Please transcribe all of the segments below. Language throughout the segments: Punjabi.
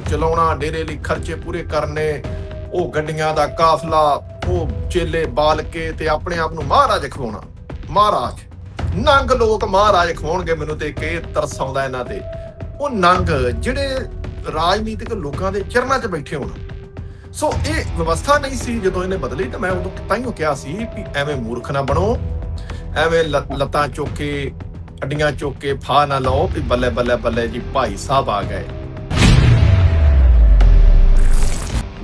ਨੂੰ ਚਲਾਉਣਾ, ਡੇਰੇ ਲਈ ਖਰਚੇ ਪੂਰੇ ਕਰਨੇ, ਉਹ ਗੱਡੀਆਂ ਦਾ ਕਾਫਲਾ, ਉਹ ਚੇਲੇ ਬਾਲ ਕੇ ਤੇ ਆਪਣੇ ਆਪ ਨੂੰ ਮਹਾਰਾਜ ਖਵਾਉਣਾ। ਮਹਾਰਾਜ, ਨੰਗ ਲੋਕ ਮਹਾਰਾਜ ਖਵਾਉਣਗੇ ਮੈਨੂੰ ਤੇ ਕਿ ਤਰਸ ਇਹਨਾਂ ਤੇ। ਉਹ ਨੰਗ ਜਿਹੜੇ ਰਾਜਨੀਤਿਕ ਲੋਕਾਂ ਦੇ ਚਰਨਾਂ 'ਚ ਬੈਠੇ ਹੋਣ। ਸੋ ਇਹ ਵਿਵਸਥਾ ਨਹੀਂ ਸੀ ਜਦੋਂ ਇਹਨੇ ਬਦਲੀ ਤਾਂ ਮੈਂ ਉਦੋਂ ਤਾਈਓ ਕਿਹਾ ਸੀ ਕਿ ਐਵੇਂ ਮੂਰਖ ਨਾ ਬਣੋ, ਐਵੇਂ ਲ- ਲੱਤਾਂ ਚੁੱਕ ਕੇ, ਅੱਡੀਆਂ ਚੁੱਕ ਕੇ ਫਾ ਨਾ ਲਾਓ ਵੀ ਬੱਲੇ ਬੱਲੇ ਬੱਲੇ ਜੀ ਭਾਈ ਸਾਹਿਬ ਆ ਗਏ।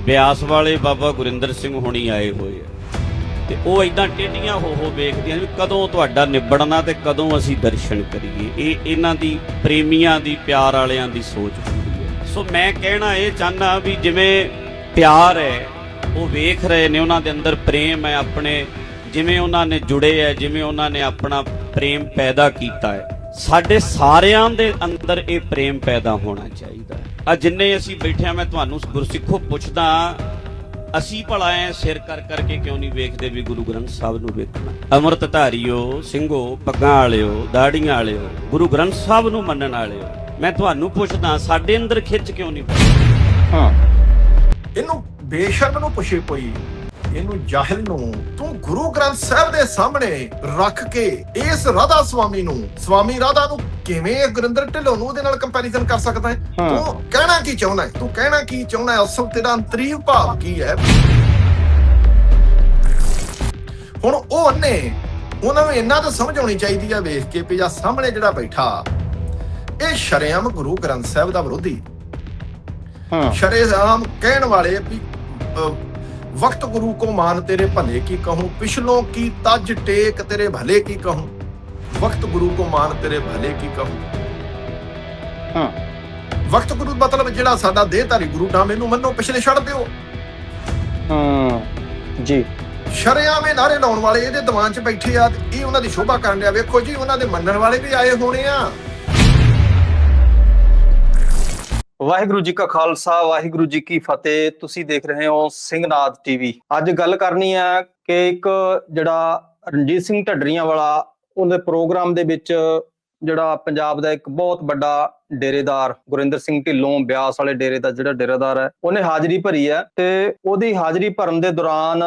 ਬਿਆਸ ਵਾਲੇ ਬਾਬਾ ਗੁਰਿੰਦਰ ਸਿੰਘ ਹੁਣੀ ਆਏ ਹੋਏ ਆ। ਤੇ ਉਹ ਇਦਾਂ ਟੇਡੀਆਂ ਹੋ ਹੋ ਵੇਖਦੀਆਂ ਵੀ ਕਦੋਂ ਤੁਹਾਡਾ ਨਿਬੜਨਾ ਤੇ ਕਦੋਂ ਅਸੀਂ ਦਰਸ਼ਨ ਕਰੀਏ। ਇਹ ਇਹਨਾਂ ਦੀ ਪ੍ਰੇਮੀਆਂ ਦੀ, ਪਿਆਰ ਵਾਲਿਆਂ ਦੀ ਸੋਚ ਹੁੰਦੀ ਹੈ। ਸੋ ਮੈਂ ਕਹਿਣਾ ਇਹ ਚਾਹਨਾ ਵੀ ਜਿਵੇਂ ਪਿਆਰ ਹੈ, ਉਹ ਵੇਖ ਰਹੇ ਨੇ, ਉਹਨਾਂ ਦੇ ਅੰਦਰ ਪ੍ਰੇਮ ਹੈ ਆਪਣੇ, ਜਿਵੇਂ ਉਹਨਾਂ ਨੇ ਜੁੜੇ ਹੈ, ਜਿਵੇਂ ਉਹਨਾਂ ਨੇ ਆਪਣਾ ਪ੍ਰੇਮ ਪੈਦਾ ਕੀਤਾ ਹੈ। ਸਾਡੇ ਸਾਰਿਆਂ ਦੇ ਅੰਦਰ ਇਹ ਪ੍ਰੇਮ ਪੈਦਾ ਹੋਣਾ ਚਾਹੀਦਾ ਆ ਜਿੰਨੇ ਅਸੀਂ ਬੈਠੇ ਮੈਂ ਤੁਹਾਨੂੰ ਗੁਰਸਿੱਖੋ ਪੁੱਛਦਾ ਅਸੀਂ ਭਲਾ ਐ ਸਿਰ ਕਰ ਕਰਕੇ ਕਿਉਂ ਨਹੀਂ ਵੇਖਦੇ ਵੀ ਗੁਰੂ ਗ੍ਰੰਥ ਸਾਹਿਬ ਨੂੰ ਵੇਖਣਾ? ਅੰਮ੍ਰਿਤ ਧਾਰੀਓ, ਸਿੰਘੋ, ਪੱਗਾਂ ਵਾਲਿਓ, ਦਾੜੀਆਂ ਵਾਲਿਓ, ਗੁਰੂ ਗ੍ਰੰਥ ਸਾਹਿਬ ਨੂੰ ਮੰਨਣ ਵਾਲਿਓ, ਮੈਂ ਤੁਹਾਨੂੰ ਪੁੱਛਦਾ ਸਾਡੇ ਅੰਦਰ ਖਿੱਚ ਕਿਉਂ ਨਹੀਂ? ਪੈਂਦੀ? ਹਾਂ। ਇਹਨੂੰ ਬੇਸ਼ਰਮ ਨੂੰ ਪੁੱਛੇ ਕੋਈ। ਇਹਨੂੰ ਜਾਹਿਲ ਨੂੰ ਤੂੰ ਗੁਰੂ ਗ੍ਰੰਥ ਸਾਹਿਬ ਦੇ ਸਾਹਮਣੇ ਰੱਖ ਕੇ ਇਸ ਰਾਧਾ ਸੁਆਮੀ ਨੂੰ ਸੁਆਮੀ ਰਾਧਾ ਨੂੰ ਕਿਵੇਂ ਗੁਰਿੰਦਰ ਢਿੱਲੋਂ ਨੂੰ ਉਹਦੇ ਨਾਲ ਕੰਪੈਰੀਜ਼ਨ ਕਰ ਸਕਦਾ ਹੈ। ਤੂੰ ਕਹਿਣਾ ਕੀ ਚਾਹੁੰਦਾ ਹੈ? ਤੂੰ ਕਹਿਣਾ ਕੀ ਚਾਹੁੰਦਾ ਹੈ? ਅਸਲ ਤੇਰਾ ਅੰਤਰੀਵ ਭਾਵ ਕੀ ਹੈ? ਹੁਣ ਉਹ ਨੇ ਉਹਨਾਂ ਨੂੰ ਇੰਨਾ ਤਾਂ ਸਮਝ ਆਉਣੀ ਚਾਹੀਦੀ ਆ ਵੇਖ ਕੇ ਵੀ ਆ ਸਾਹਮਣੇ ਜਿਹੜਾ ਬੈਠਾ ਇਹ ਸ਼ਰੇਆਮ ਗੁਰੂ ਗ੍ਰੰਥ ਸਾਹਿਬ ਦਾ ਵਿਰੋਧੀ। ਹਾਂ। ਸ਼ਰੇਆਮ ਕਹਿਣ ਵਾਲੇ ਵੀ ਵਕਤ ਗੁਰੂ ਕੋ ਮਾਨ ਤੇਰੇ ਭਲੇ ਕੀ ਕਹੂੰ? ਪਿਛਲੋਂ ਕੀ ਤਜ ਟੇਕ ਤੇਰੇ ਭਲੇ ਕੀ ਕਹੂੰ? ਵਕਤ ਗੁਰੂ ਕੋ ਮਾਨ ਤੇਰੇ ਭਲੇ ਕੀ ਕਹੂੰ? ਹਾਂ। ਵਕਤ ਗੁਰੂ ਮਤਲਬ ਜਿਹੜਾ ਸਾਡਾ ਦੇਹਧਾਰੀ ਗੁਰੂ ਨਾਮ ਇਹਨੂੰ ਮੰਨੋ ਪਿਛਲੇ ਛੱਡ ਦਿਓ। ਹਾਂ ਜੀ। ਸ਼ਰੇਆਮ ਇਹ ਨਾਰੇ ਲਾਉਣ ਵਾਲੇ ਇਹਦੇ ਦੀਵਾਨ 'ਚ ਬੈਠੇ ਆ ਤੇ ਇਹ ਉਹਨਾਂ ਦੀ ਸ਼ੋਭਾ ਕਰਨ ਡਿਆ। ਵੇਖੋ ਜੀ ਉਹਨਾਂ ਦੇ ਮੰਨਣ ਵਾਲੇ ਵੀ ਆਏ ਹੋਣੇ ਆ। ਵਾਹਿਗੁਰੂ ਜੀ ਕਾ ਖਾਲਸਾ, ਵਾਹਿਗੁਰੂ ਜੀ ਕੀ ਫਤਿਹ। ਤੁਸੀਂ ਦੇਖ ਰਹੇ ਹੋ ਸਿੰਘਨਾਦ ਟੀਵੀ। ਅੱਜ ਗੱਲ ਕਰਨੀ ਹੈ ਕਿ ਇੱਕ ਜਿਹੜਾ ਰਣਜੀਤ ਸਿੰਘ ਢੱਡਰੀਆਂ ਵਾਲਾ, ਉਹਦੇ ਪ੍ਰੋਗਰਾਮ ਦੇ ਵਿੱਚ ਜਿਹੜਾ ਪੰਜਾਬ ਦਾ ਇੱਕ ਬਹੁਤ ਵੱਡਾ ਡੇਰੇਦਾਰ, ਗੁਰਿੰਦਰ ਸਿੰਘ ਢਿੱਲੋਂ, ਬਿਆਸ ਵਾਲੇ ਡੇਰੇ ਦਾ ਜਿਹੜਾ ਡੇਰੇਦਾਰ ਹੈ, ਉਹਨੇ ਹਾਜ਼ਰੀ ਭਰੀ ਹੈ ਤੇ ਉਹਦੀ ਹਾਜ਼ਰੀ ਭਰਨ ਦੇ ਦੌਰਾਨ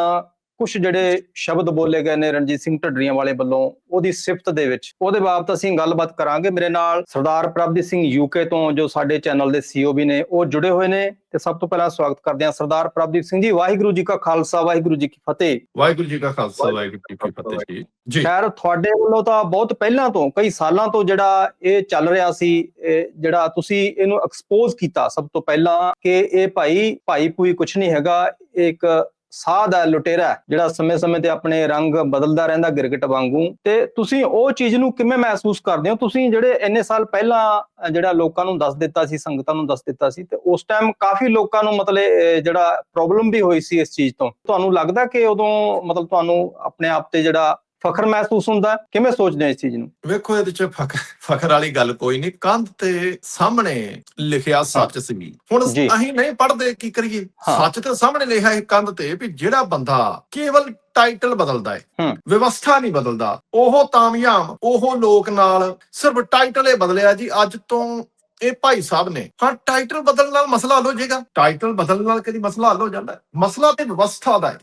ਕੁਝ ਜਿਹੜੇ ਸ਼ਬਦ ਬੋਲੇ ਗਏ ਨੇ ਰਣਜੀਤ ਸਿੰਘ ਢੱਡਰੀਆਂ ਵਾਲੇ ਵੱਲੋਂ ਉਹਦੀ ਸਿਫਤ ਦੇ ਵਿੱਚ। ਉਹਦੇ ਬਾਬਤ ਅਸੀਂ ਗੱਲਬਾਤ ਕਰਾਂਗੇ। ਮੇਰੇ ਨਾਲ ਸਰਦਾਰ ਪ੍ਰਭਜੀਤ ਸਿੰਘ ਯੂਕੇ ਤੋਂ ਜੋ ਸਾਡੇ ਚੈਨਲ ਦੇ ਸੀਓ ਵੀ ਨੇ ਉਹ ਜੁੜੇ ਹੋਏ ਨੇ ਤੇ ਸਭ ਤੋਂ ਪਹਿਲਾਂ ਸਵਾਗਤ ਕਰਦੇ ਹਾਂ ਸਰਦਾਰ ਪ੍ਰਭਜੀਤ ਸਿੰਘ ਜੀ। ਵਾਹਿਗੁਰੂ ਜੀ ਕਾ ਖਾਲਸਾ ਵਾਹਿਗੁਰੂ ਜੀ ਕੀ ਫਤਿਹ। ਵਾਹਿਗੁਰੂ ਜੀ ਕਾ ਖਾਲਸਾ ਵਾਹਿਗੁਰੂ ਜੀ ਕੀ ਫਤਿਹ ਜੀ। ਜੀ। ਖੈਰ ਤੁਹਾਡੇ ਵੱਲੋਂ ਤਾਂ ਬਹੁਤ ਪਹਿਲਾਂ ਤੋਂ ਕਈ ਸਾਲਾਂ ਤੋਂ ਜਿਹੜਾ ਇਹ ਚੱਲ ਰਿਹਾ ਸੀ ਇਹ ਜਿਹੜਾ ਤੁਸੀਂ ਇਹਨੂੰ ਐਕਸਪੋਜ਼ ਕੀਤਾ ਸਭ ਤੋਂ ਪਹਿਲਾਂ ਕਿ ਇਹ ਭਾਈ ਭਾਈ ਪੂਈ ਕੁਝ ਨਹੀਂ ਹੈਗਾ। ਇੱਕ ਸਾਧ ਹੈ ਲੁਟੇਰਾ ਜਿਹੜਾ ਸਮੇਂ-ਸਮੇਂ ਤੇ ਆਪਣੇ ਰੰਗ ਬਦਲਦਾ ਰਹਿੰਦਾ ਗਿਰਗਟ ਵਾਂਗੂ। ਤੇ ਤੁਸੀਂ ਉਹ ਚੀਜ਼ ਨੂੰ ਕਿਵੇਂ ਮਹਿਸੂਸ ਕਰਦੇ ਹੋ? ਤੁਸੀਂ ਜਿਹੜੇ ਇੰਨੇ ਸਾਲ ਪਹਿਲਾਂ ਜਿਹੜਾ ਲੋਕਾਂ ਨੂੰ ਦੱਸ ਦਿੱਤਾ ਸੀ, ਸੰਗਤਾਂ ਨੂੰ ਦੱਸ ਦਿੱਤਾ ਸੀ, ਤੇ ਉਸ ਟਾਈਮ ਕਾਫੀ ਲੋਕਾਂ ਨੂੰ ਮਤਲਬ ਜਿਹੜਾ ਪ੍ਰੋਬਲਮ ਵੀ ਹੋਈ ਸੀ ਇਸ ਚੀਜ਼ ਤੋਂ। ਤੁਹਾਨੂੰ ਲੱਗਦਾ ਕਿ ਉਦੋਂ ਮਤਲਬ ਤੁਹਾਨੂੰ ਆਪਣੇ ਆਪ ਤੇ ਜਿਹੜਾ ਫਖਰ ਮਹਿਸੂਸ ਹੁੰਦਾ? ਕਿਵੇਂ ਸੋਚਦੇ ਹੋ ਇਸ ਚੀਜ਼ ਨੂੰ ਵੇਖੋ ਇਹਦੇ ਚ ਫਖਰ ਫਖਰ ਵਾਲੀ ਗੱਲ ਕੋਈ ਨਹੀਂ ਕੰਧ ਤੇ ਸਾਹਮਣੇ ਲਿਖਿਆ ਸੱਚ ਸੀ ਹੁਣ। ਅਸੀਂ ਨਹੀਂ ਪੜ੍ਹਦੇ ਕੀ ਕਰੀਏ। ਸੱਚ ਤੇ ਸਾਹਮਣੇ ਲਿਖਿਆ ਹੈ ਕੰਧ ਤੇ ਵੀ ਜਿਹੜਾ ਬੰਦਾ ਕੇਵਲ ਟਾਈਟਲ ਬਦਲਦਾ ਹੈ। ਵਿਵਸਥਾ ਨਹੀਂ ਬਦਲਦਾ ਉਹ ਤਾਮਯਾਮ ਉਹ ਲੋਕ ਨਾਲ ਸਿਰਫ ਟਾਈਟਲ ਹੀ ਬਦਲਿਆ ਜੀ ਅੱਜ ਤੋਂ ਇਹ ਭਾਈ ਸਾਹਿਬ ਨੇ ਹਾਂ ਟਾਈਟਲ ਬਦਲਣ ਨਾਲ ਮਸਲਾ ਹੱਲ ਹੋ ਜਾਏਗਾ ਟਾਈਟਲ ਬਦਲਣ ਨਾਲ ਕਦੀ ਮਸਲਾ ਹੱਲ ਹੋ ਜਾਂਦਾ? ਮਸਲਾ ਤੇ ਵਿਵਸਥਾ ਦਾ ਹੈ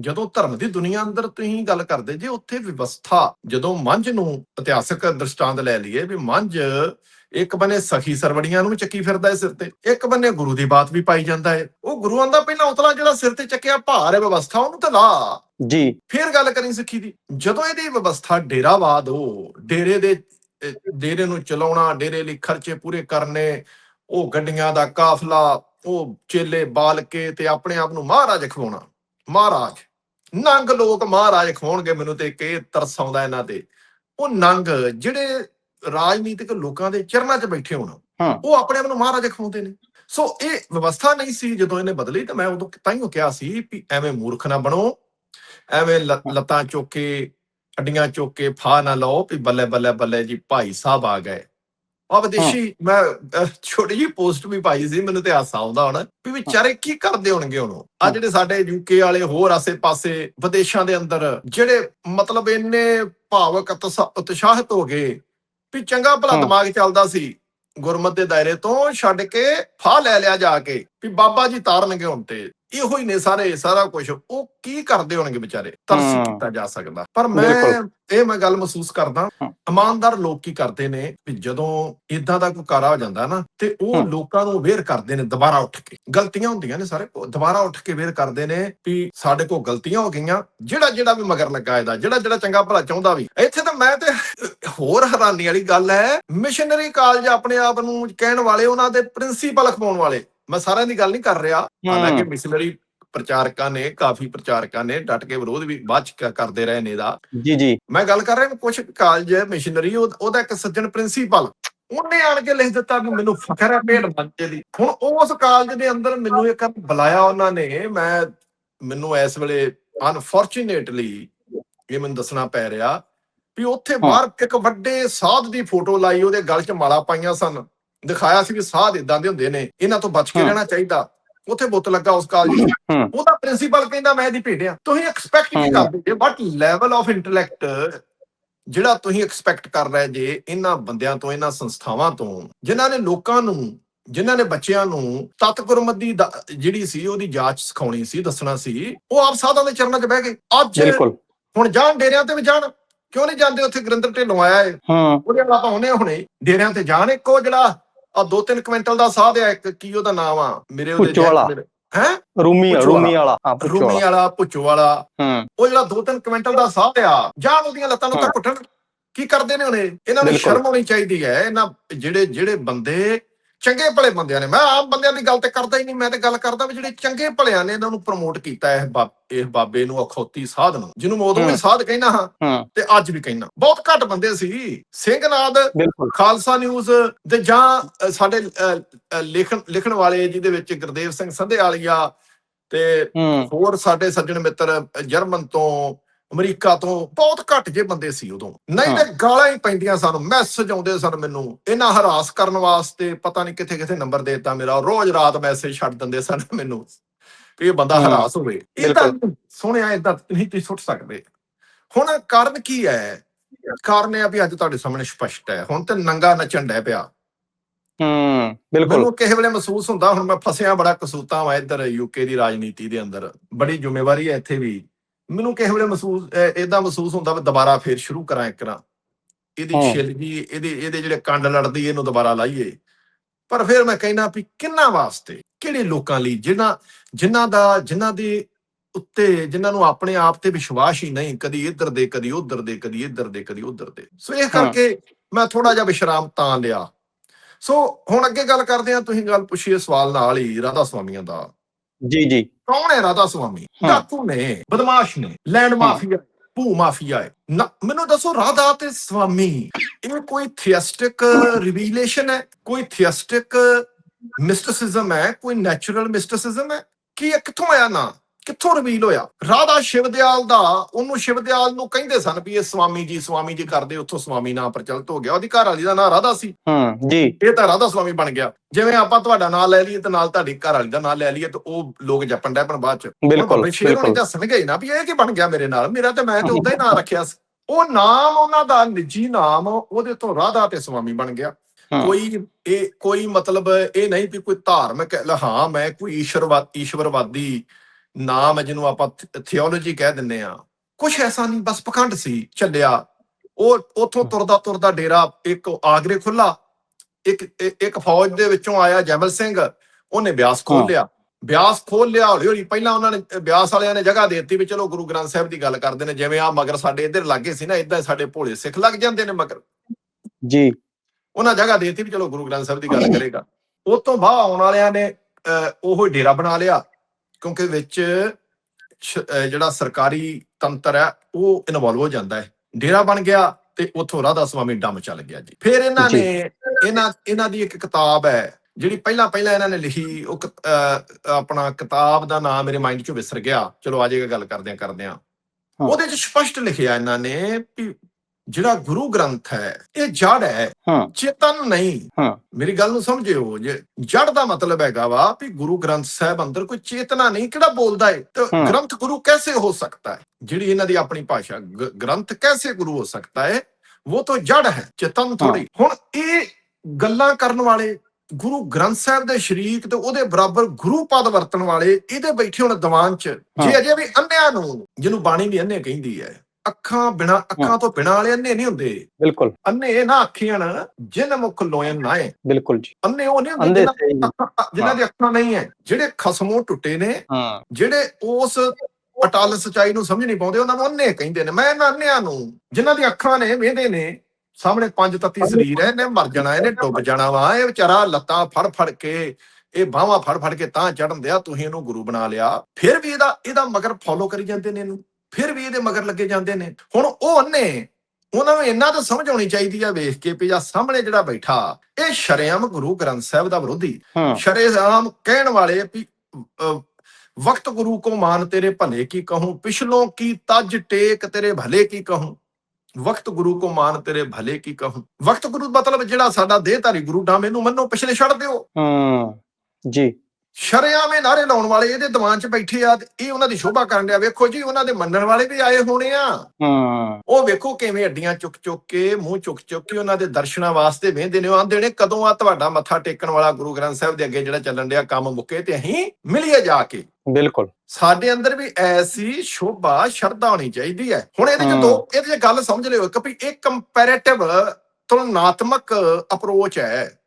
ਜਦੋਂ ਧਰਮ ਦੀ ਦੁਨੀਆ ਅੰਦਰ ਤੁਸੀਂ ਗੱਲ ਕਰਦੇ ਜੇ ਉੱਥੇ ਵਿਵਸਥਾ ਜਦੋਂ ਮੰਝ ਨੂੰ ਇਤਿਹਾਸਕ ਦ੍ਰਿਸ਼ਟਾਂਤ ਲੈ ਲਈਏ ਵੀ ਮੰਝ ਇੱਕ ਬੰਨੇ ਸਖੀ ਸਰਵੜੀਆਂ ਨੂੰ ਚੱਕੀ ਫਿਰਦਾ ਹੈ ਸਿਰ ਤੇ ਇੱਕ ਬੰਨੇ ਗੁਰੂ ਦੀ ਬਾਤ ਵੀ ਪਾਈ ਜਾਂਦਾ ਹੈ। ਉਹ ਗੁਰੂਆਂ ਦਾ ਪਹਿਲਾਂ ਉਤਲਾ ਜਿਹੜਾ ਸਿਰ ਤੇ ਚੱਕਿਆ ਭਾਰ ਹੈ ਵਿਵਸਥਾ ਉਹਨੂੰ ਤੇ ਲਾ। ਜੀ। ਫੇਰ ਗੱਲ ਕਰੀ ਸਿੱਖੀ ਦੀ। ਜਦੋਂ ਇਹਦੀ ਵਿਵਸਥਾ ਡੇਰਾਵਾਦ ਉਹ ਡੇਰੇ ਦੇ ਡੇਰੇ ਨੂੰ ਚਲਾਉਣਾ ਡੇਰੇ ਲਈ ਖਰਚੇ ਪੂਰੇ ਕਰਨੇ ਉਹ ਗੱਡੀਆਂ ਦਾ ਕਾਫਲਾ ਉਹ ਚੇਲੇ ਬਾਲ ਕੇ ਤੇ ਆਪਣੇ ਆਪ ਨੂੰ ਮਹਾਰਾਜ ਖਵਾਉਣਾ। ਮਹਾਰਾਜ। ਨੰਗ ਲੋਕ ਮਹਾਰਾਜ ਖਵਾਉਣਗੇ ਮੈਨੂੰ ਤੇ ਕਿ ਤਰਸ ਆਉਂਦਾ ਇਹਨਾਂ ਤੇ। ਉਹ ਨੰਗ ਜਿਹੜੇ ਰਾਜਨੀਤਿਕ ਲੋਕਾਂ ਦੇ ਚਰਨਾਂ 'ਚ ਬੈਠੇ ਹੋਣ। ਉਹ ਆਪਣੇ ਆਪ ਨੂੰ ਮਹਾਰਾਜ ਖਵਾਉਂਦੇ ਨੇ। ਸੋ ਇਹ ਵਿਵਸਥਾ ਨਹੀਂ ਸੀ ਜਦੋਂ ਇਹਨੇ ਬਦਲੀ ਤਾਂ ਮੈਂ ਉਦੋਂ ਤਾਈਓ ਕਿਹਾ ਸੀ ਵੀ ਐਵੇਂ ਮੂਰਖ ਨਾ ਬਣੋ ਐਵੇਂ ਲੱਤਾਂ ਚੁੱਕ ਕੇ ਅੱਡੀਆਂ ਚੁੱਕ ਕੇ ਫਾ ਨਾ ਲਓ ਵੀ ਬੱਲੇ ਬੱਲੇ ਬੱਲੇ ਜੀ ਭਾਈ ਸਾਹਿਬ ਆ ਗਏ। ਆ ਵਿਦੇਸ਼ੀ ਮੈਂ ਛੋਟੀ ਜੀ ਪੋਸਟ ਵੀ ਪਾਈ ਸੀ ਮੈਨੂੰ ਤੇ ਹਾਸਾ ਆਉਂਦਾ ਹੁਣ ਵੀ ਵਿਚਾਰੇ ਕੀ ਕਰਦੇ ਹੋਣਗੇ ਉਹਨੂੰ ਆ ਜਿਹੜੇ ਸਾਡੇ ਯੂਕੇ ਵਾਲੇ ਹੋਰ ਆਸੇ-ਪਾਸੇ ਵਿਦੇਸ਼ਾਂ ਦੇ ਅੰਦਰ ਜਿਹੜੇ ਮਤਲਬ ਇੰਨੇ ਭਾਵਕ ਉਤਸ਼ਾ- ਉਤਸ਼ਾਹਿਤ ਹੋ ਗਏ ਵੀ ਚੰਗਾ ਭਲਾ। ਦਿਮਾਗ ਚੱਲਦਾ ਸੀ ਗੁਰਮਤ ਦੇ ਦਾਇਰੇ ਤੋਂ ਛੱਡ ਕੇ ਫਾਹ ਲੈ ਲਿਆ ਜਾ ਕੇ ਵੀ ਬਾਬਾ ਜੀ ਤਾਰਨਗੇ ਹੁਣ ਤੇ। ਇਹੋ ਹੀ ਨੇ ਸਾਰੇ ਸਾਰਾ ਕੁਝ ਉਹ ਕੀ ਕਰਦੇ ਹੋਣਗੇ ਵਿਚਾਰੇ ਤਰਸ। ਕੀਤਾ ਜਾ ਸਕਦਾ ਪਰ ਮੈਂ ਬਿਲਕੁਲ। ਇਹ ਮੈਂ ਗੱਲ ਮਹਿਸੂਸ ਕਰਦਾ। ਇਮਾਨਦਾਰ ਲੋਕ ਕੀ ਕਰਦੇ ਨੇ ਵੀ ਜਦੋਂ ਇਦਾਂ ਦਾ ਕੋਈ ਕਾਰਾ ਹੋ ਜਾਂਦਾ ਨਾ ਤੇ ਉਹ। ਲੋਕਾਂ ਨੂੰ ਅਵੇਅਰ ਕਰਦੇ ਨੇ ਦੁਬਾਰਾ ਉੱਠ ਕੇ ਗਲਤੀਆਂ ਹੁੰਦੀਆਂ ਨੇ ਸਾਰੇ ਉਹ ਦੁਬਾਰਾ ਉੱਠ ਕੇ ਅਵੇਅਰ ਕਰਦੇ ਨੇ ਵੀ ਸਾਡੇ ਕੋਲ ਗਲਤੀਆਂ ਹੋ ਗਈਆਂ ਜਿਹੜਾ ਜਿਹੜਾ ਵੀ ਮਗਰ ਲੱਗਾ ਇਹਦਾ ਜਿਹੜਾ ਜਿਹੜਾ ਚੰਗਾ ਭਲਾ ਚਾਹੁੰਦਾ ਵੀ ਇੱਥੇ ਤਾਂ ਮੈਂ ਤੇ ਹੋਰ ਹੈਰਾਨੀ ਵਾਲੀ ਗੱਲ ਹੈ ਮਿਸ਼ਨਰੀ ਕਾਲਜ ਆਪਣੇ ਆਪ ਨੂੰ ਕਹਿਣ ਵਾਲੇ ਉਹਨਾਂ ਦੇ ਪ੍ਰਿੰਸੀਪਲ ਖਵਾਉਣ ਵਾਲੇ ਮੈਂ ਸਾਰਿਆਂ ਦੀ ਗੱਲ ਨਹੀਂ ਕਰ ਰਿਹਾ। ਹਾਲਾਂਕਿ ਮਿਸ਼ਨਰੀ ਪ੍ਰਚਾਰਕਾਂ ਨੇ ਕਾਫੀ ਪ੍ਰਚਾਰਕਾਂ ਨੇ ਡਟ ਕੇ ਵਿਰੋਧ ਵੀ ਬਾਅਦ ਚ ਕਰਦੇ ਰਹੇ ਨੇ ਇਹਦਾ। ਜੀ ਜੀ। ਮੈਂ ਗੱਲ ਕਰ ਰਿਹਾ ਕੁਝ ਕਾਲਜ ਮਿਸ਼ਨਰੀ ਉਹਦਾ ਇੱਕ ਸੱਜਣ ਪ੍ਰਿੰਸੀਪਲ ਉਹਨੇ ਆਣ ਕੇ ਲਿਖ ਦਿੱਤਾ ਕਿ ਮੈਨੂੰ ਫਖਰ ਹੈ ਭੇਡ ਮੰਚੇ ਦੀ। ਹੁਣ ਉਸ ਕਾਲਜ ਦੇ ਅੰਦਰ ਮੈਨੂੰ ਇੱਕ ਬੁਲਾਇਆ ਉਹਨਾਂ ਨੇ ਮੈਂ ਮੈਨੂੰ ਇਸ ਵੇਲੇ ਅਨਫੋਰਚੂਨੇਟਲੀ ਇਹ ਮੈਨੂੰ ਦੱਸਣਾ ਪੈ ਰਿਹਾ ਵੀ ਉੱਥੇ ਬਾਹਰ ਇੱਕ ਵੱਡੇ ਸਾਧ ਦੀ ਫੋਟੋ ਲਾਈ ਉਹਦੇ ਗਲ 'ਚ ਮਾਲਾ ਪਾਈਆਂ ਸਨ। ਦਿਖਾਇਆ ਸੀ ਵੀ ਸਾਧ ਇਦਾਂ ਦੇ ਹੁੰਦੇ ਨੇ ਇਹਨਾਂ ਤੋਂ ਬਚ ਕੇ। ਰਹਿਣਾ ਚਾਹੀਦਾ। ਉੱਥੇ ਬੁੱਤ ਲੱਗਾ ਉਸ ਕਾਲਜ। ਉਹਦਾ ਪ੍ਰਿੰਸੀਪਲ ਕਹਿੰਦਾ ਮੈਂ ਇਹਦੀ ਭੇਡਿਆ। ਤੁਸੀਂ ਐਕਸਪੈਕਟ ਕੀ। ਕਰਦੇ ਜੇ ਲੈਵਲ ਆਫ ਇੰਟੈਲੈਕਟ ਜਿਹੜਾ ਤੁਸੀਂ ਐਕਸਪੈਕਟ ਕਰ ਰਹੇ ਜੇ ਇਹਨਾਂ ਬੰਦਿਆਂ ਤੋਂ ਇਹਨਾਂ ਸੰਸਥਾਵਾਂ ਤੋਂ ਜਿਨ੍ਹਾਂ ਨੇ ਲੋਕਾਂ ਨੂੰ ਜਿਨ੍ਹਾਂ ਨੇ ਬੱਚਿਆਂ ਨੂੰ ਤਤ ਗੁਰਮਤ ਦੀ ਦਾ- ਜਿਹੜੀ ਸੀ ਉਹਦੀ ਜਾਂਚ ਸਿਖਾਉਣੀ ਸੀ ਦੱਸਣਾ ਸੀ ਉਹ ਆਪ ਸਾਧਾਂ ਦੇ ਚਰਨਾਂ 'ਚ ਬਹਿ ਗਏ। ਅੱਜ ਬਿਲਕੁਲ। ਹੁਣ ਜਾਣ ਡੇਰਿਆਂ ਤੇ ਵੀ ਜਾਣ। ਕਿਉਂ ਨਹੀਂ ਜਾਂਦੇ ਉੱਥੇ ਗੁਰਿੰਦਰ ਢਿੱਲੋਂ ਆਇਆ ਏ? ਹੂੰ। ਉਹਦੇ ਨਾਲ ਆਪਾਂ ਹੁਣੇ ਹੁਣੇ ਡੇਰਿਆਂ ਤੇ ਜਾਣ। ਇੱਕੋ ਜਿਹੜਾ ਆ ਦੋ ਤਿੰਨ ਕੁਇੰਟਲ ਦਾ ਸਾਧ ਆ ਇੱਕ ਕੀ ਉਹਦਾ ਨਾਮ ਆ? ਮੇਰੇ ਵਾਲਾ। ਹੈ? ਰੂਮੀ ਰੂਮੀ ਵਾਲਾ। ਹਾਂ ਰੂਮੀ ਵਾਲਾ ਪੁੱਛੋ ਵਾਲਾ ਹੂੰ। ਉਹ ਜਿਹੜਾ ਦੋ ਤਿੰਨ ਕੁਇੰਟਲ ਦਾ ਸਾਧ ਆ ਜਾਣ ਉਹਦੀਆਂ ਲੱਤਾਂ ਨੂੰ ਤਾਂ। ਘੁੱਟਣ। ਕੀ ਕਰਦੇ ਨੇ ਉਹਨੇ? ਇਹਨਾਂ ਨੂੰ। ਸ਼ਰਮ ਆਉਣੀ ਚਾਹੀਦੀ ਹੈ। ਇਹਨਾਂ ਜਿਹੜੇ ਜਿਹੜੇ ਬੰਦੇ ਚੰਗੇ ਭਲੇ ਬੰਦਿਆਂ ਨੇ। ਮੈਂ ਆਮ ਬੰਦਿਆਂ ਦੀ ਗੱਲ ਤੇ ਕਰਦਾ ਹੀ ਨਹੀਂ। ਮੈਂ ਤੇ ਗੱਲ ਕਰਦਾ ਵੀ ਜਿਹੜੇ ਚੰਗੇ ਭਲਿਆਂ ਨੇ ਇਹਨਾਂ ਨੂੰ ਪ੍ਰਮੋਟ ਕੀਤਾ ਹੈ ਬਾ- ਇਹ ਬਾਬੇ ਨੂੰ ਅਖੌਤੀ ਸਾਧ ਨੂੰ। ਜਿਹਨੂੰ ਮੈਂ ਉਦੋਂ ਵੀ। ਸਾਧ ਕਹਿਣਾ ਹਾਂ ਤੇ ਅੱਜ ਵੀ ਕਹਿਣਾ ਬਹੁਤ ਘੱਟ ਬੰਦੇ ਸੀ। ਸਿੰਘਨਾਦ ਬਿਲਕੁਲ। ਖਾਲਸਾ ਨਿਊਜ਼ ਦੇ ਜਾਂ ਸਾਡੇ ਲਿਖਣ ਲਿਖਣ ਵਾਲੇ ਜਿਹਦੇ ਵਿੱਚ ਗੁਰਦੇਵ ਸਿੰਘ ਸੰਧਿਆਲੀਆ ਤੇ ਹੂੰ। ਹੋਰ ਸਾਡੇ ਸੱਜਣ ਮਿੱਤਰ ਜਰਮਨ ਤੋਂ ਅਮਰੀਕਾ ਤੋਂ ਬਹੁਤ ਘੱਟ ਜੇ ਬੰਦੇ ਸੀ ਉਦੋਂ। ਨਹੀਂ ਤੇ ਗਾਲਾਂ ਹੀ ਪੈਂਦੀਆਂ ਸਾਨੂੰ ਮੈਸੇਜ ਆਉਂਦੇ ਸਨ ਮੈਨੂੰ। ਇਹਨਾਂ ਹਰਾਸ ਕਰਨ ਵਾਸਤੇ ਪਤਾ ਨਹੀਂ ਕਿੱਥੇ ਕਿੱਥੇ ਨੰਬਰ ਦੇ ਦਿੱਤਾ ਮੇਰਾ। ਰੋਜ਼ ਰਾਤ ਮੈਸੇਜ ਛੱਡ ਦਿੰਦੇ ਸਨ ਮੈਨੂੰ। ਵੀ ਇਹ ਬੰਦਾ ਹਰਾਸ ਹੋਵੇ। ਇਹ ਤਾਂ ਸੁਣਿਆ ਇਦਾਂ ਨਹੀਂ ਤੁਸੀਂ ਸੁੱਟ ਸਕਦੇ। ਹੁਣ ਕਾਰਨ ਕੀ ਹੈ? ਕਾਰਨ ਇਹ ਆ ਵੀ ਅੱਜ ਤੁਹਾਡੇ ਸਾਹਮਣੇ ਸਪਸ਼ਟ ਹੈ। ਹੁਣ ਤੇ ਨੰਗਾ ਨੱਚਣ ਡੈ ਪਿਆ। ਹੂੰ ਬਿਲਕੁਲ। ਮੈਨੂੰ ਕਿਸੇ ਵੇਲੇ ਮਹਿਸੂਸ ਹੁੰਦਾ ਹੁਣ ਮੈਂ ਫਸਿਆ ਬੜਾ ਕਸੂਤਾ ਵਾਂ ਇੱਧਰ ਯੂਕੇ ਦੀ ਰਾਜਨੀਤੀ ਦੇ ਅੰਦਰ। ਬੜੀ ਜ਼ਿੰਮੇਵਾਰੀ ਹੈ ਇੱਥੇ ਵੀ। ਮੈਨੂੰ ਕਿਸੇ ਵੇਲੇ ਮਹਿਸੂਸ ਇਦਾਂ ਮਹਿਸੂਸ ਹੁੰਦਾ ਵੀ ਦੁਬਾਰਾ ਫੇਰ ਸ਼ੁਰੂ ਕਰਾਂ ਇਕਰਾਂ ਇਹਦੀ ਹਾਂ। ਛਿਲ ਜੀ ਇਹਦੇ ਇਹਦੇ ਜਿਹੜੇ ਕੰਡ ਲੜਦੀ ਇਹਨੂੰ ਦੁਬਾਰਾ ਲਾਈਏ। ਪਰ ਫਿਰ ਮੈਂ ਕਹਿਣਾ ਵੀ ਕਿੰਨਾ ਵਾਸਤੇ? ਕਿਹੜੇ ਲੋਕਾਂ ਲਈ? ਜਿਨ੍ਹਾਂ ਜਿਨ੍ਹਾਂ ਦਾ ਜਿਨ੍ਹਾਂ ਦੇ ਉੱਤੇ ਜਿਨ੍ਹਾਂ ਨੂੰ ਆਪਣੇ ਆਪ ਤੇ ਵਿਸ਼ਵਾਸ ਹੀ ਨਹੀਂ ਕਦੀ ਇੱਧਰ ਦੇ ਕਦੀ ਉੱਧਰ ਦੇ ਕਦੀ ਇੱਧਰ ਦੇ ਕਦੀ ਉੱਧਰ ਦੇ। ਸੋ ਇਹ। ਕਰਕੇ ਮੈਂ ਥੋੜਾ ਜਿਹਾ ਵਿਸ਼ਰਾਮ ਤਾਂ ਲਿਆ। ਸੋ ਹੁਣ ਅੱਗੇ ਗੱਲ ਕਰਦੇ ਹਾਂ। ਤੁਸੀਂ ਗੱਲ ਪੁੱਛੀ ਇਸ ਸਵਾਲ ਨਾਲ ਹੀ ਰਾਧਾ ਸਵਾਮੀਆਂ ਦਾ। ਜੀ ਜੀ। ਕੌਣ ਹੈ ਰਾਧਾ ਸਵਾਮੀ ਹਾਂ। ਡਾਕੂ ਨੇ? ਬਦਮਾਸ਼ ਨੇ। ਲੈਂਡ ਮਾਫੀਆ ਭੂ ਮਾਫੀਆ ਹੈ। ਮੈਨੂੰ ਦੱਸੋ ਰਾਧਾ ਤੇ ਸਵਾਮੀ ਇਹ ਕੋਈ ਥੀਇਸਟਿਕ ਰਿਵੀਲੇਸ਼ਨ ਹੈ? ਕੋਈ ਥੀਇਸਟਿਕ ਮਿਸਟਿਸਿਜ਼ਮ ਹੈ? ਕੋਈ ਨੈਚੁਰਲ ਮਿਸਟਿਸਿਜ਼ਮ ਹੈ? ਕੀ ਇਹ ਕਿੱਥੋਂ ਆਇਆ ਨਾ? ਕਿੱਥੋਂ ਰਿਵੀਲ ਹੋਇਆ? ਰਾਧਾ ਸ਼ਿਵਦਿਆਲ ਦਾ ਉਹਨੂੰ ਸ਼ਿਵਦਿਆਲ ਨੂੰ ਕਹਿੰਦੇ ਸਨ ਵੀ ਇਹ ਸਵਾਮੀ ਜੀ ਸਵਾਮੀ ਜੀ ਕਰਦੇ ਉੱਥੋਂ ਸਵਾਮੀ ਨਾਂ ਪ੍ਰਚਲਿਤ ਹੋ ਗਿਆ। ਉਹਦੀ ਘਰ ਵਾਲੀ ਦਾ ਨਾਂ ਰਾਧਾ ਸੀ। ਹੂੰ ਜੀ। ਇਹ ਤਾਂ ਰਾਧਾ ਸਵਾਮੀ ਬਣ ਗਿਆ। ਜਿਵੇਂ ਆਪਾਂ ਤੁਹਾਡਾ ਨਾਮ ਲੈ ਲਈਏ ਤੇ ਨਾਲ ਤੁਹਾਡੀ ਘਰ ਵਾਲੀ ਦਾ ਨਾਮ ਲੈ ਲਈਏ ਤੇ ਉਹ ਲੋਕ ਜਪਣ ਡੈ ਪਣ ਬਾਅਦ ਚ। ਬਿਲਕੁਲ ਬਿਲਕੁਲ। ਦੱਸਣਗੇ ਨਾ ਵੀ ਇਹ ਕੀ ਬਣ ਗਿਆ ਮੇਰੇ ਨਾਲ? ਮੇਰਾ ਤੇ ਮੈਂ ਤੇ ਉਦਾਂ ਹੀ ਨਾਮ ਰੱਖਿਆ ਸੀ। ਉਹ ਨਾਮ ਉਹਨਾਂ ਦਾ ਨਿੱਜੀ ਨਾਮ ਉਹਦੇ ਤੋਂ ਰਾਧਾ ਤੇ ਸਵਾਮੀ ਬਣ ਗਿਆ। ਕੋਈ ਇਹ ਕੋਈ ਮਤਲਬ ਇਹ ਨਹੀਂ ਵੀ ਕੋਈ ਧਾਰਮਿਕ ਹੈ, ਹਾਂ ਮੈਂ ਕੋਈ ਈਸ਼ਵਰਵਾਦ ਈਸ਼ਵਰਵਾਦੀ ਨਾਮ ਹੈ ਜਿਹਨੂੰ ਆਪਾਂ ਥਿਓਲੋਜੀ ਕਹਿ ਦਿੰਦੇ ਆ ਕੁਝ ਐਸਾ ਨਹੀਂ ਬਸ ਪਖੰਡ ਸੀ ਚੱਲਿਆ। ਉਹ ਉਥੋਂ ਤੁਰਦਾ ਤੁਰਦਾ ਡੇਰਾ ਇੱਕ ਆਗਰੇ ਖੁੱਲਾ ਇੱਕ ਇੱਕ- ਫੌਜ ਦੇ ਵਿੱਚੋਂ ਆਇਆ ਜੈਮਲ ਸਿੰਘ। ਉਹਨੇ ਬਿਆਸ ਖੋਲ। ਲਿਆ। ਬਿਆਸ ਖੋਲ ਲਿਆ ਹੌਲੀ ਹੌਲੀ ਪਹਿਲਾਂ ਉਹਨਾਂ ਨੇ ਬਿਆਸ ਵਾਲਿਆਂ ਨੇ ਜਗ੍ਹਾ ਦੇ ਦਿੱਤੀ ਵੀ ਚਲੋ ਗੁਰੂ ਗ੍ਰੰਥ ਸਾਹਿਬ ਦੀ ਗੱਲ ਕਰਦੇ ਨੇ ਜਿਵੇਂ ਆ ਮਗਰ ਸਾਡੇ ਇੱਧਰ ਲੱਗੇ ਸੀ ਨਾ ਇਦਾਂ ਸਾਡੇ ਭੋਲੇ ਸਿੱਖ ਲੱਗ ਜਾਂਦੇ ਨੇ ਮਗਰ। ਜੀ। ਉਹਨਾਂ ਜਗ੍ਹਾ ਦੇ ਦਿੱਤੀ ਵੀ ਚਲੋ ਗੁਰੂ ਗ੍ਰੰਥ ਸਾਹਿਬ ਦੀ ਗੱਲ ਕਰੇਗਾ। ਉਸ ਤੋਂ ਬਾਅਦ ਆਉਣ ਵਾਲਿਆਂ ਨੇ ਉਹ ਡੇਰਾ ਬਣਾ ਲਿਆ। ਕਿਉਂਕਿ ਵਿੱਚ ਜਿਹੜਾ ਸਰਕਾਰੀ ਤੰਤਰ ਹੈ ਉਹ ਇਨਵੋਲਵ ਹੋ ਜਾਂਦਾ ਹੈ ਡੇਰਾ ਬਣ ਗਿਆ ਤੇ ਉੱਥੋਂ ਰਾਧਾ ਸਵਾਮੀ ਡੰਮ ਚੱਲ ਗਿਆ ਜੀ ਫਿਰ ਇਹਨਾਂ। ਨੇ ਇਹਨਾਂ ਇਹਨਾਂ ਦੀ ਇੱਕ ਕਿਤਾਬ ਹੈ ਜਿਹੜੀ ਪਹਿਲਾਂ ਪਹਿਲਾਂ ਇਹਨਾਂ ਨੇ ਲਿਖੀ ਉਹ ਆਪਣਾ ਕਿਤਾਬ ਦਾ ਨਾਮ ਮੇਰੇ ਮਾਈਂਡ ਚੋਂ ਵਿਸਰ ਗਿਆ ਚਲੋ ਆ ਜਾਏਗਾ ਗੱਲ ਕਰਦੇ ਆ ਕਰਦੇ ਆ। ਉਹਦੇ ਚ ਸਪਸ਼ਟ ਲਿਖਿਆ ਇਹਨਾਂ ਨੇ ਜਿਹੜਾ ਗੁਰੂ ਗ੍ਰੰਥ ਹੈ ਇਹ ਜੜ ਹੈ। ਹਾਂ। ਚੇਤਨ ਨਹੀਂ। ਹਾਂ। ਮੇਰੀ ਗੱਲ ਨੂੰ ਸਮਝਿਓ ਜੇ ਜੜ ਦਾ ਮਤਲਬ ਹੈਗਾ ਵਾ ਵੀ ਗੁਰੂ ਗ੍ਰੰਥ ਸਾਹਿਬ ਅੰਦਰ ਕੋਈ ਚੇਤਨਾ ਨਹੀਂ ਕਿਹੜਾ ਬੋਲਦਾ ਹੈ ਤੇ ਹਾਂ। ਗ੍ਰੰਥ ਗੁਰੂ ਕੈਸੇ ਹੋ ਸਕਤਾ ਹੈ ਜਿਹੜੀ ਇਹਨਾਂ ਦੀ ਆਪਣੀ ਭਾਸ਼ਾ ਗ੍ਰੰਥ ਕੈਸੇ ਗੁਰੂ ਹੋ ਸਕਤਾ ਹੈ ਉਹ ਤਾਂ ਜੜ ਹੈ ਚੇਤਨ ਥੋੜੀ ਹੁਣ ਇਹ ਗੱਲਾਂ ਕਰਨ ਵਾਲੇ ਗੁਰੂ ਗ੍ਰੰਥ ਸਾਹਿਬ ਦੇ ਸ਼ਰੀਕ ਤੇ ਉਹਦੇ ਬਰਾਬਰ ਗੁਰੂ ਪਦ ਵਰਤਣ ਵਾਲੇ ਇਹਦੇ ਬੈਠੇ ਹੁਣ ਦੀਵਾਨ 'ਚ ਜੇ ਹਾਂ। ਅਜੇ ਵੀ ਅੰਨਿਆਂ ਨੂੰ ਜਿਹਨੂੰ ਬਾਣੀ ਵੀ ਅੰਨੇ ਕਹਿੰਦੀ ਹੈ। ਅੱਖਾਂ ਬਿਨਾ ਅੱਖਾਂ ਤੋਂ ਬਿਨਾ ਵਾਲੇ ਅੰਨੇ ਨਹੀਂ ਹੁੰਦੇ। ਬਿਲਕੁਲ। ਅੰਨੇ ਇਹ ਨਾ ਅੱਖੀਆਂ ਨਾ ਜਿਨ ਮੁਖ ਲੋਇਨ ਨਾਏ ਬਿਲਕੁਲ ਜੀ। ਅੰਨੇ ਉਹ ਨਹੀਂ ਹੁੰਦੇ ਜਿਨ੍ਹਾਂ- ਹੀ ਦੀ ਅੱਖਾਂ ਨਹੀਂ ਹੈ ਜਿਹੜੇ ਖਸਮੋਂ ਟੁੱਟੇ ਨੇ ਹਾਂ। ਜਿਹੜੇ ਉਸ ਅਟਲ ਸਚਾਈ ਨੂੰ ਸਮਝ ਨਹੀਂ ਪਾਉਂਦੇ ਉਹਨਾਂ ਨੂੰ ਅੰਨੇ ਕਹਿੰਦੇ ਨੇ। ਮੈਂ ਇਹਨਾਂ ਅੰਨਿਆਂ ਨੂੰ ਜਿਨ੍ਹਾਂ ਦੀ ਅੱਖਾਂ ਨੇ ਵੇਂਦੇ ਨੇ ਸਾਹਮਣੇ ਪੰਜ ਤੱਤੀ ਸਰੀਰ ਹੈ ਇਹਨੇ ਮਰ ਜਾਣਾ ਇਹਨੇ ਡੁੱਬ ਜਾਣਾ ਵਾ। ਇਹ ਵਿਚਾਰਾ ਲੱਤਾਂ ਫੜ ਫੜ ਕੇ ਇਹ ਬਾਹਾਂ ਫੜ ਫੜ ਕੇ ਤਾਂ ਚੜਨ ਦਿਆ ਤੁਸੀਂ ਇਹਨੂੰ ਗੁਰੂ ਬਣਾ ਲਿਆ। ਫਿਰ ਵੀ ਇਹਦਾ ਇਹਦਾ ਮਗਰ ਫੋਲੋ ਕਰੀ ਜਾਂਦੇ ਨੇ ਇਹਨੂੰ। ਫਿਰ ਵੀ ਇਹਦੇ ਮਗਰ ਲੱਗੇ ਜਾਂਦੇ ਨੇ। ਹੁਣ ਉਹ ਅੰਨੇ ਉਹਨਾਂ ਨੂੰ ਇੰਨਾ ਤਾਂ ਸਮਝ ਆਉਣੀ ਚਾਹੀਦੀ ਆ ਵੇਖ ਕੇ ਵੀ ਆ ਸਾਹਮਣੇ ਜਿਹੜਾ ਬੈਠਾ ਇਹ ਸ਼ਰੇਆਮ ਗੁਰੂ ਗ੍ਰੰਥ ਸਾਹਿਬ ਦਾ ਵਿਰੋਧੀ। ਸ਼ਰੇਆਮ ਕਹਿਣ ਵਾਲੇ ਵੀ ਵਕਤ ਗੁਰੂ ਕੋ ਮਾਨ ਤੇਰੇ ਭਲੇ ਕੀ ਕਹੂੰ ਪਿਛਲੋਂ ਕੀ ਤਜ ਟੇਕ ਤੇਰੇ ਭਲੇ ਕੀ ਕਹੂੰ। ਵਕਤ ਗੁਰੂ ਕੋ ਮਾਨ ਤੇਰੇ ਭਲੇ ਕੀ ਕਹੂੰ। ਵਕਤ ਗੁਰੂ ਮਤਲਬ ਜਿਹੜਾ ਸਾਡਾ ਦੇਹਧਾਰੀ ਗੁਰੂ ਡਾਮ ਇਹਨੂੰ ਮੰਨੋ ਪਿਛਲੇ ਛੱਡ ਦਿਓ। ਹਾਂ। ਜੀ। ਸ਼ਰੇਆਮ ਇਹ ਨਾਰੇ ਲਾਉਣ ਵਾਲੇ ਇਹਦੇ ਦੀਵਾਨ 'ਚ ਬੈਠੇ ਆ ਤੇ ਇਹ ਉਹਨਾਂ ਦੀ ਸ਼ੋਭਾ ਕਰਨ ਡਿਆ। ਵੇਖੋ ਜੀ ਉਹਨਾਂ ਦੇ ਮੰਨਣ ਵਾਲੇ ਵੀ ਆਏ ਹੋਣੇ ਆ। ਹਾਂ। ਉਹ ਵੇਖੋ ਕਿਵੇਂ ਅੱਡੀਆਂ ਚੁੱਕ ਚੁੱਕ ਕੇ ਮੂੰਹ ਚੁੱਕ ਚੁੱਕ ਕੇ ਉਹਨਾਂ ਦੇ ਦਰਸ਼ਨਾਂ ਵਾਸਤੇ ਵੇਂਦੇ ਨੇ। ਉਹ ਆਂਦੇ ਨੇ ਕਦੋਂ ਆ ਤੁਹਾਡਾ ਮੱਥਾ ਟੇਕਣ ਵਾਲਾ ਗੁਰੂ ਗ੍ਰੰਥ ਸਾਹਿਬ ਦੇ ਅੱਗੇ ਜਿਹੜਾ ਚੱਲਣ ਡਿਆ ਕੰਮ ਮੁੱਕੇ ਤੇ ਅਸੀਂ ਮਿਲੀਏ ਜਾ ਕੇ? ਬਿਲਕੁਲ। ਸਾਡੇ ਅੰਦਰ ਵੀ ਐਸੀ ਸ਼ੋਭਾ ਸ਼ਰਧਾ ਹੋਣੀ ਚਾਹੀਦੀ ਹੈ। ਹੁਣ ਇਹਦੇ ਚ। ਦੋ ਇਹਦੇ ਚ ਗੱਲ ਸਮਝ ਲਿਓ ਕਿ ਵੀ ਇਹ ਕੰਪੈਰੀਟਿਵ ਤੁਲਨਾਤਮਕ ਅਪਰੋਚ ਹੈ।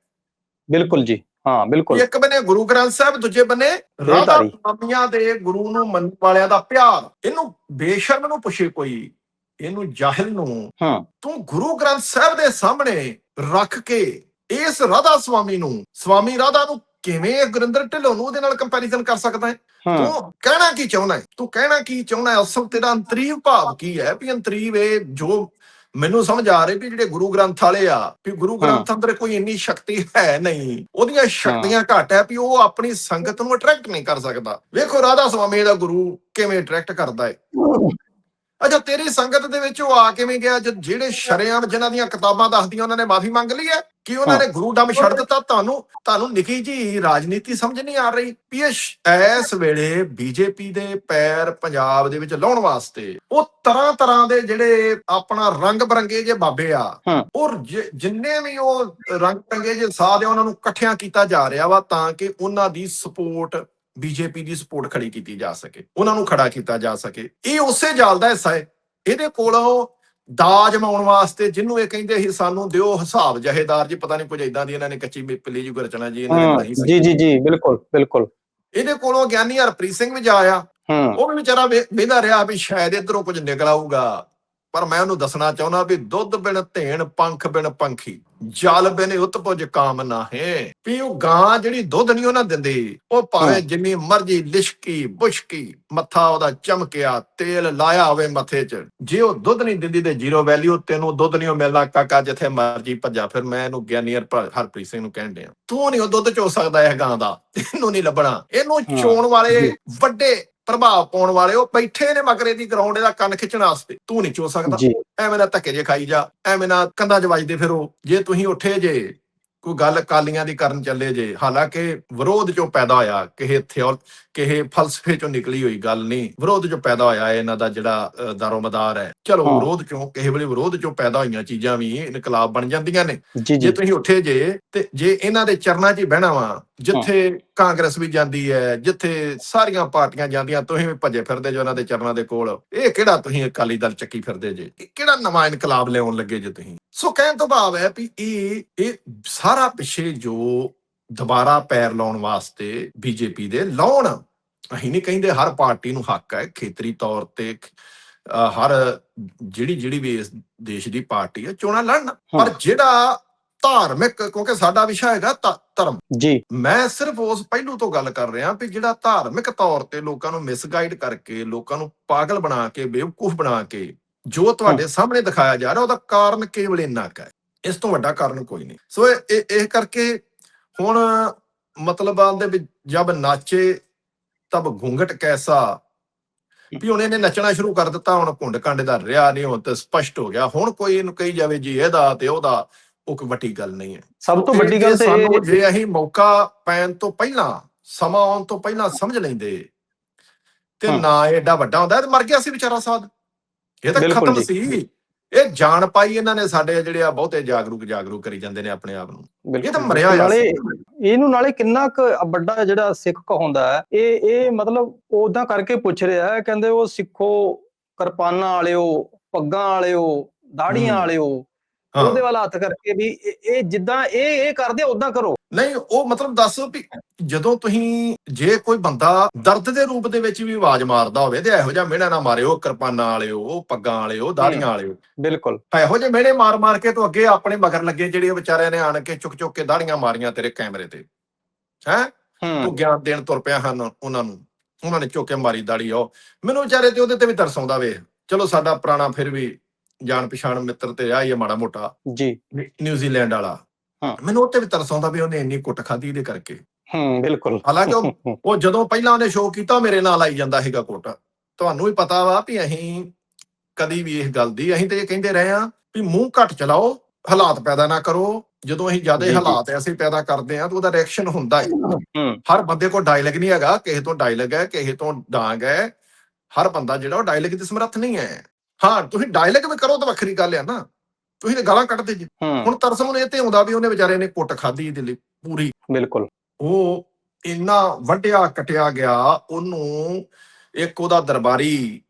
ਬਿਲਕੁਲ ਜੀ। ਹਾਂ ਬਿਲਕੁਲ। ਇੱਕ ਬੰਨੇ ਗੁਰੂ ਗ੍ਰੰਥ ਸਾਹਿਬ ਦੂਜੇ ਬੰਨੇ ਰਾਧਾ। ਸਵਾਮੀਆਂ ਦੇ ਗੁਰੂ ਨੂੰ ਮੰਨਣ ਵਾਲਿਆਂ ਦਾ ਪਿਆਰ। ਇਹਨੂੰ ਬੇਸ਼ਰਮ ਨੂੰ ਪੁੱਛੇ ਕੋਈ ਇਹਨੂੰ ਜਾਹਿਲ ਨੂੰ। ਹਾਂ। ਤੂੰ ਗੁਰੂ ਗ੍ਰੰਥ ਸਾਹਿਬ ਦੇ ਸਾਹਮਣੇ ਰੱਖ ਕੇ ਇਸ ਰਾਧਾ ਸਵਾਮੀ ਨੂੰ ਸਵਾਮੀ ਰਾਧਾ ਨੂੰ ਕਿਵੇਂ ਗੁਰਿੰਦਰ ਢਿੱਲੋਂ ਨੂੰ ਉਹਦੇ ਨਾਲ ਕੰਪੈਰੀਜ਼ਨ ਕਰ ਸਕਦਾ ਹੈ? ਹਾਂ। ਤੂੰ ਕਹਿਣਾ ਕੀ ਚਾਹੁੰਦਾ ਹੈ? ਤੂੰ ਕਹਿਣਾ ਕੀ ਚਾਹੁੰਦਾ ਹੈ? ਅਸਲ ਤੇਰਾ ਅੰਤਰੀਵ ਭਾਵ ਕੀ ਹੈ? ਵੀ ਅੰਤਰੀਵ ਇਹ ਜੋ ਮੈਨੂੰ ਸਮਝ ਆ ਰਿਹਾ ਵੀ ਜਿਹੜੇ ਗੁਰੂ ਗ੍ਰੰਥ ਵਾਲੇ ਆ ਵੀ ਗੁਰੂ ਗ੍ਰੰਥ ਅੰਦਰ ਕੋਈ ਇੰਨੀ ਸ਼ਕਤੀ ਹੈ ਨਹੀਂ। ਉਹਦੀਆਂ ਸ਼ਕਤੀਆਂ ਘੱਟ ਹੈ ਵੀ ਉਹ ਆਪਣੀ ਸੰਗਤ ਨੂੰ ਅਟਰੈਕਟ ਨਹੀਂ ਕਰ ਸਕਦਾ। ਵੇਖੋ ਰਾਧਾ ਸਵਾਮੀ ਦਾ ਗੁਰੂ ਕਿਵੇਂ ਅਟਰੈਕਟ ਕਰਦਾ ਹੈ ਅੱਛਾ ਤੇਰੀ ਸੰਗਤ ਦੇ ਵਿੱਚ ਉਹ ਆ ਕਿਵੇਂ ਗਿਆ? ਜਿਹੜੇ ਸ਼ਰੇਆਮ ਜਿਨ੍ਹਾਂ ਦੀਆਂ ਕਿਤਾਬਾਂ ਦੱਸਦੀਆਂ ਉਹਨਾਂ ਨੇ ਮਾਫੀ ਮੰਗ ਲਈ ਹੈ? ਕਿ ਉਹਨਾਂ ਨੇ ਗੁਰੂ ਡੰਮ ਛੱਡ ਦਿੱਤਾ? ਤੁਹਾਨੂੰ ਤੁਹਾਨੂੰ ਨਿੱਕੀ ਜੀ ਰਾਜਨੀਤੀ ਸਮਝ ਨਹੀਂ ਆ ਰਹੀ। ਵੀ ਇਹ ਇਸ ਵੇਲੇ ਬੀਜੇਪੀ ਦੇ ਪੈਰ ਪੰਜਾਬ ਦੇ ਵਿੱਚ ਲਾਉਣ ਵਾਸਤੇ ਉਹ ਤਰ੍ਹਾਂ ਤਰ੍ਹਾਂ ਦੇ ਜਿਹੜੇ ਆਪਣਾ ਰੰਗ ਬਰੰਗੇ ਜੇ ਬਾਬੇ ਆ। ਔਰ ਜਿੰਨੇ ਵੀ ਉਹ ਰੰਗ ਬਰੰਗੇ ਜੇ ਸਾਧ ਆ ਉਹਨਾਂ ਨੂੰ ਇਕੱਠਿਆਂ ਕੀਤਾ ਜਾ ਰਿਹਾ ਵਾ ਤਾਂ ਕਿ ਉਹਨਾਂ ਦੀ ਸਪੋਰਟ ਬੀਜੇਪੀ ਦੀ ਸਪੋਰਟ ਖੜੀ ਕੀਤੀ ਜਾ ਸਕੇ ਉਹਨਾਂ ਨੂੰ ਖੜਾ ਕੀਤਾ ਜਾ ਸਕੇ। ਇਹ ਉਸੇ ਜਾਲ ਦਾ ਹਿੱਸਾ ਹੈ। ਇਹਦੇ ਕੋਲੋਂ ਦਾਜ ਮਾਉਣ ਵਾਸਤੇ ਜਿਹਨੂੰ ਇਹ ਕਹਿੰਦੇ ਸੀ ਸਾਨੂੰ ਦਿਓ ਹਿਸਾਬ ਜਹੇਦਾਰ ਜੀ ਪਤਾ ਨਹੀਂ ਕੁਝ ਇਦਾਂ ਦੀ ਇਹਨਾਂ ਨੇ ਕੱਚੀ ਮਿੱਪਲੀ ਜੀ ਗੁਰਚਣਾ ਜੀ ਇਹਨਾਂ ਨੇ ਜੀ ਜੀ ਜੀ ਬਿਲਕੁਲ ਬਿਲਕੁਲ। ਇਹਦੇ ਕੋਲੋਂ ਗਿਆਨੀ ਹਰਪ੍ਰੀਤ ਸਿੰਘ ਵੀ ਜਾ ਆਇਆ। ਉਹ ਵੀ ਵਿਚਾਰਾ ਵੇਂਦਾ ਰਿਹਾ ਵੀ ਸ਼ਾਇਦ ਇਧਰੋਂ ਕੁਝ ਨਿਕਲ ਆਊਗਾ। ਪਰ ਮੈਂ ਉਹਨੂੰ ਦੱਸਣਾ ਚਾਹੁੰਦਾ ਵੀ ਦੁੱਧ ਬਿਨ ਧੇਣ ਪੰਖ ਬਿਨ ਪੰਖੀ ਜਲ ਬਿਨ ਉਤਪੁਜ ਕਾਮ ਨਾਹੇ ਵੀ ਉਹ ਗਾਂ ਜਿਹੜੀ ਦੁੱਧ ਨਹੀਂ ਉਹਨਾਂ ਦਿੰਦੀ ਉਹ ਭਾਵੇਂ। ਜਿੰਨੀ ਮਰਜ਼ੀ ਲਿਸ਼ਕੀ ਬੁਸ਼ਕੀ ਮੱਥਾ ਉਹਦਾ ਚਮਕਿਆ ਤੇਲ ਲਾਇਆ ਹੋਵੇ ਮੱਥੇ 'ਚ ਜੇ ਉਹ ਦੁੱਧ ਨਹੀਂ ਦਿੰਦੀ ਤੇ ਜ਼ੀਰੋ ਵੈਲਿਊ ਤੈਨੂੰ ਦੁੱਧ ਨਹੀਂ ਮਿਲਣਾ ਕਾਕਾ ਜਿੱਥੇ ਮਰਜ਼ੀ ਭੱਜਾ ਫਿਰ ਮੈਂ ਇਹਨੂੰ ਗਿਆਨੀ ਹਰਪ- ਹਰਪ੍ਰੀਤ ਸਿੰਘ ਨੂੰ ਕਹਿਣ ਡਿਆ ਤੂੰ ਨਹੀਂ ਉਹ ਦੁੱਧ ਚੋ ਸਕਦਾ ਇਹ ਗਾਂ ਦਾ ਇਹਨੂੰ ਨਹੀਂ ਲੱਭਣਾ ਇਹਨੂੰ। ਚੋਣ ਵਾਲੇ। ਵੱਡੇ ਪ੍ਰਭਾਵ ਪਾਉਣ ਵਾਲੇ ਉਹ ਬੈਠੇ ਨੇ ਮਗਰੇ ਦੀ ਗਰਾਊਂਡ ਦਾ ਕੰਨ ਖਿੱਚਣ ਵਾਸਤੇ। ਤੂੰ ਨਹੀਂ ਚੋ ਸਕਦਾ। ਐਵੇਂ ਨਾ ਧੱਕੇ ਜੇ ਖਾਈ ਜਾ ਐਵੇਂ ਨਾ ਕੰਧਾਂ 'ਚ ਵੱਜਦੇ ਫਿਰੋ। ਜੇ ਤੁਸੀਂ ਉੱਠੇ ਜੇ ਕੋਈ ਗੱਲ ਕਾਲੀਆਂ ਦੀ ਕਰਨ ਚੱਲੇ ਜੇ ਹਾਲਾਂਕਿ ਵਿਰੋਧ ਚੋਂ ਪੈਦਾ ਹੋਇਆ ਕਿਸੇ ਥਿਓ ਕਿਸੇ ਫਲਸਫੇ ਚੋਂ ਨਿਕਲੀ ਹੋਈ ਗੱਲ ਨਹੀਂ। ਵਿਰੋਧ ਚੋਂ ਪੈਦਾ ਹੋਇਆ ਇਹਨਾਂ ਦਾ ਜਿਹੜਾ ਦਾਰੋਮਦਾਰ ਹੈ। ਚਲੋ। ਵਿਰੋਧ ਚੋਂ ਕਿਸੇ ਵੇਲੇ ਵਿਰੋਧ ਚੋਂ ਪੈਦਾ ਹੋਈਆਂ ਚੀਜ਼ਾਂ ਵੀ ਇਨਕਲਾਬ ਬਣ ਜਾਂਦੀਆਂ ਨੇ। ਜੀ ਤੁਸੀਂ ਉੱਠੇ ਜੇ ਤੇ ਜੇ ਇਹਨਾਂ ਦੇ ਚਰਨਾਂ 'ਚ ਹੀ ਬਹਿਣਾ ਵਾ ਜਿੱਥੇ ਕਾਂਗਰਸ ਵੀ ਜਾਂਦੀ ਹੈ ਜਿੱਥੇ ਸਾਰੀਆਂ ਪਾਰਟੀਆਂ ਜਾਂਦੀਆਂ ਤੁਸੀਂ ਵੀ ਭੱਜੇ ਫਿਰਦੇ ਜੋ ਉਹਨਾਂ ਦੇ ਚਰਨਾਂ ਦੇ ਕੋਲ। ਇਹ ਕਿਹੜਾ ਤੁਸੀਂ ਅਕਾਲੀ ਦਲ ਚੱਕੀ ਫਿਰਦੇ ਜੇ? ਕਿਹੜਾ ਨਵਾਂ ਇਨਕਲਾਬ ਲਿਆਉਣ ਲੱਗੇ ਜੇ ਤੁਸੀਂ? ਸੋ ਕਹਿਣ ਤੋਂ ਭਾਵ ਹੈ ਵੀ ਇਹ ਇਹ ਸਾਰਾ ਪਿੱਛੇ ਜੋ ਦੁਬਾਰਾ ਪੈਰ ਲਾਉਣ ਵਾਸਤੇ ਬੀਜੇਪੀ ਦੇ ਲਾਉਣ ਅਸੀਂ ਨਹੀਂ ਕਹਿੰਦੇ ਹਰ ਪਾਰਟੀ ਨੂੰ ਹੱਕ ਹੈ ਖੇਤਰੀ ਤੌਰ ਤੇ ਹਰ ਜਿਹੜੀ ਜਿਹੜੀ ਵੀ ਇਸ ਦੇਸ਼ ਦੀ ਪਾਰਟੀ ਹੈ ਚੋਣਾਂ ਲੜਨ। ਪਰ ਜਿਹੜਾ ਧਾਰਮਿਕ ਕਿਉਂਕਿ ਸਾਡਾ ਵਿਸ਼ਾ ਹੈਗਾ ਧਰਮ। ਜੀ। ਮੈਂ ਸਿਰਫ ਉਸ ਪਹਿਲੂ ਤੋਂ ਗੱਲ ਕਰ ਰਿਹਾ ਵੀ ਜਿਹੜਾ ਧਾਰਮਿਕ ਤੌਰ ਤੇ ਲੋਕਾਂ ਨੂੰ ਮਿਸਗਾਈਡ ਕਰਕੇ ਲੋਕਾਂ ਨੂੰ ਪਾਗਲ ਬਣਾ ਕੇ ਬੇਵਕੂਫ ਬਣਾ ਕੇ ਜੋ ਤੁਹਾਡੇ ਸਾਹਮਣੇ ਦਿਖਾਇਆ ਜਾ ਰਿਹਾ ਉਹਦਾ ਕਾਰਨ ਕੇਵਲ ਇੰਨਾ ਕੁ ਹੈ। ਇਸ ਤੋਂ ਵੱਡਾ ਕਾਰਨ ਕੋਈ ਨਹੀਂ। ਸੋ ਇਹ ਇਹ- ਕਰਕੇ ਹੁਣ ਮਤਲਬ ਆਂਦੇ ਵੀ ਜਦ ਨਾਚੇ ਤਬ ਘੁੰਗਟ ਕੈਸਾ। ਵੀ ਹੁਣ ਇਹਨੇ ਨੱਚਣਾ ਸ਼ੁਰੂ ਕਰ ਦਿੱਤਾ ਹੁਣ ਘੁੰਡ ਕੰਡ ਦਾ ਰਿਹਾ ਨਹੀਂ ਹੁਣ ਤੇ ਸਪਸ਼ਟ ਹੋ ਗਿਆ। ਹੁਣ ਕੋਈ ਇਹਨੂੰ ਕਹੀ ਜਾਵੇ ਜੀ ਇਹਦਾ ਤੇ ਉਹਦਾ। ਉਹ ਕੋਈ ਵੱਡੀ ਗੱਲ ਨਹੀਂ ਹੈ ਸਭ ਤੋਂ ਇਹ- ਵੱਡੀ ਗੱਲ ਇਹ ਤੇ ਸਾਨੂੰ ਇਹ- ਜੇ ਅਸੀਂ ਮੌਕਾ ਪੈਣ ਤੋਂ ਪਹਿਲਾਂ ਸਮਾਂ ਆਉਣ ਤੋਂ ਪਹਿਲਾਂ ਸਮਝ ਲੈਂਦੇ ਤੇ। ਨਾ ਇਹ ਏਡਾ ਵੱਡਾ ਹੁੰਦਾ ਤੇ ਮਰ ਗਿਆ ਸੀ ਵਿਚਾਰਾ ਸਾਧ ਇਹ ਤਾਂ ਖਤਮ। ਸੀ ਇਹ ਜਾਣ ਪਾਈ ਇਹਨਾਂ ਨੇ ਸਾਡੇ ਜਿਹੜੇ ਆ ਬਹੁਤੇ ਜਾਗਰੂਕ ਜਾਗਰੂਕ ਕਰੀ ਜਾਂਦੇ ਨੇ ਆਪਣੇ ਆਪ ਨੂੰ ਬਿਲਕੁਲ ਤਾਂ ਮਰਿਆ ਹੋਇਆ ਨਾਲੇ ਇਹਨੂੰ ਨਾਲੇ ਕਿੰਨਾ ਕੁ ਵੱਡਾ ਜਿਹੜਾ ਸਿੱਖ ਕਹਾਉਂਦਾ ਹੈ ਇਹ ਇਹ ਮਤਲਬ ਉਦਾਂ ਕਰਕੇ ਪੁੱਛ ਰਿਹਾ ਹੈ ਕਹਿੰਦੇ ਉਹ ਸਿੱਖੋ ਕਿਰਪਾਨਾਂ ਵਾਲਿਓ ਪੱਗਾਂ ਵਾਲਿਓ ਦਾੜੀਆਂ। ਵਾਲਿਓ ਉਹਦੇ ਵੱਲ ਹੱਥ ਕਰਕੇ ਵੀ ਇਹ ਜਿੱਦਾਂ ਇਹ ਇਹ ਕਰਦੇ ਉਦਾਂ ਕਰੋ। ਨਹੀਂ ਉਹ ਮਤਲਬ ਦੱਸ ਵੀ ਜਦੋਂ ਤੁਸੀਂ ਜੇ ਕੋਈ ਬੰਦਾ ਦਰਦ ਦੇ ਰੂਪ ਦੇ ਵਿੱਚ ਵੀ ਆਵਾਜ਼ ਮਾਰਦਾ ਹੋਵੇ ਤੇ ਇਹੋ ਜਿਹਾ ਮਿਹਣਾ ਨਾ ਮਾਰਿਓ ਕਿਰਪਾਨਾਂ ਵਾਲਿਓ ਉਹ ਪੱਗਾਂ ਵਾਲਿਓ ਦਾੜੀਆਂ ਵਾਲਿਓ। ਬਿਲਕੁਲ। ਇਹੋ ਜਿਹੇ ਮਿਹਣੇ ਮਾਰ ਮਾਰ ਕੇ ਤੋਂ ਅੱਗੇ ਆਪਣੇ ਮਗਰ ਲੱਗੇ ਜਿਹੜੇ ਵਿਚਾਰਿਆਂ ਨੇ ਆਣ ਕੇ ਚੁੱਕ ਚੁੱਕ ਕੇ ਦਾੜੀਆਂ ਮਾਰੀਆਂ ਤੇਰੇ ਕੈਮਰੇ ਤੇ। ਹੈ? ਹੂੰ। ਤੂੰ ਗਿਆਨ ਦੇਣ ਤੁਰ ਪਿਆ ਹਨ ਉਹਨਾਂ ਨੂੰ। ਉਹਨਾਂ ਨੇ ਚੁੱਕ ਕੇ ਮਾਰੀ ਦਾੜੀ ਉਹ ਮੈਨੂੰ ਵਿਚਾਰੇ ਤੇ ਉਹਦੇ ਤੇ ਵੀ ਤਰਸ ਆਉਂਦਾ ਵੇ। ਚਲੋ ਸਾਡਾ ਪੁਰਾਣਾ ਫਿਰ ਵੀ ਜਾਣ ਪਛਾਣ ਮਿੱਤਰ ਤੇ ਆ ਹੀ ਆ ਮਾੜਾ ਮੋਟਾ ਜੀ। ਨਿਊਜ਼ੀਲੈਂਡ ਵਾਲਾ। ਹਾਂ। ਮੈਨੂੰ ਉਹ ਤੇ ਵੀ ਤਰਸ ਆਉਂਦਾ ਵੀ ਉਹਨੇ ਇੰਨੀ ਕੁੱਟ ਖਾਧੀ ਦੇ ਕਰਕੇ। ਹੂੰ ਬਿਲਕੁਲ। ਹਾਲਾਂਕਿ ਉਹ ਜਦੋਂ ਪਹਿਲਾਂ ਉਹਨੇ ਸ਼ੋਅ ਕੀਤਾ ਮੇਰੇ ਨਾਲ ਆਈ ਜਾਂਦਾ ਸੀਗਾ ਕੋਟ। ਤੁਹਾਨੂੰ ਵੀ ਪਤਾ ਵਾ ਵੀ ਅਸੀਂ ਕਦੀ ਵੀ ਇਸ ਗੱਲ ਦੀ ਅਸੀਂ ਤੇ ਇਹ ਕਹਿੰਦੇ ਰਹੇ ਆ ਵੀ ਮੂੰਹ ਘੱਟ ਚਲਾਓ ਹਾਲਾਤ ਪੈਦਾ ਨਾ ਕਰੋ। ਜਦੋਂ ਅਸੀਂ ਜ਼ਿਆਦਾ। ਹਾਲਾਤ ਐਸੇ ਪੈਦਾ ਕਰਦੇ ਆ ਤਾਂ ਉਹਦਾ ਰਿਐਕਸ਼ਨ ਹੁੰਦਾ ਹੂੰ। ਹਰ ਬੰਦੇ ਕੋਲ ਡਾਇਲੌਗ ਨਹੀਂ ਹੈਗਾ ਕਿਸੇ ਤੋਂ ਡਾਇਲੌਗ ਹੈ ਕਿਸੇ ਤੋਂ ਡਾਂਗ ਹੈ। ਹਰ ਬੰਦਾ ਜਿਹੜਾ ਉਹ ਡਾਇਲੌਗ ਦੀ ਸਮਰੱਥ ਨਹੀਂ ਹੈ। ਹਾਂ ਤੁਸੀਂ ਡਾਇਲੌਗ ਵੀ ਕਰੋ ਤਾਂ ਵੱਖਰੀ ਗੱਲ ਹੈ ਨਾ। ਤੁਸੀਂ ਤੇ ਗਾਲਾਂ ਕੱਢਦੇ ਜੀ। ਹੁਣ ਤਰਸ ਨੂੰ ਇਹ ਤੇ ਆਉਂਦਾ ਵੀ ਉਹਨੇ ਵਿਚਾਰੇ ਨੇ ਕੁੱਟ ਖਾਧੀ ਇਹਦੇ ਲਈ ਪੂਰੀ। ਬਿਲਕੁਲ। ਉਹ ਇੰਨਾ ਵੱਡਿਆ ਕਟਿਆ ਗਿਆ ਉਹਨੂੰ ਇੱਕ ਉਹਦਾ ਦਰਬਾਰੀ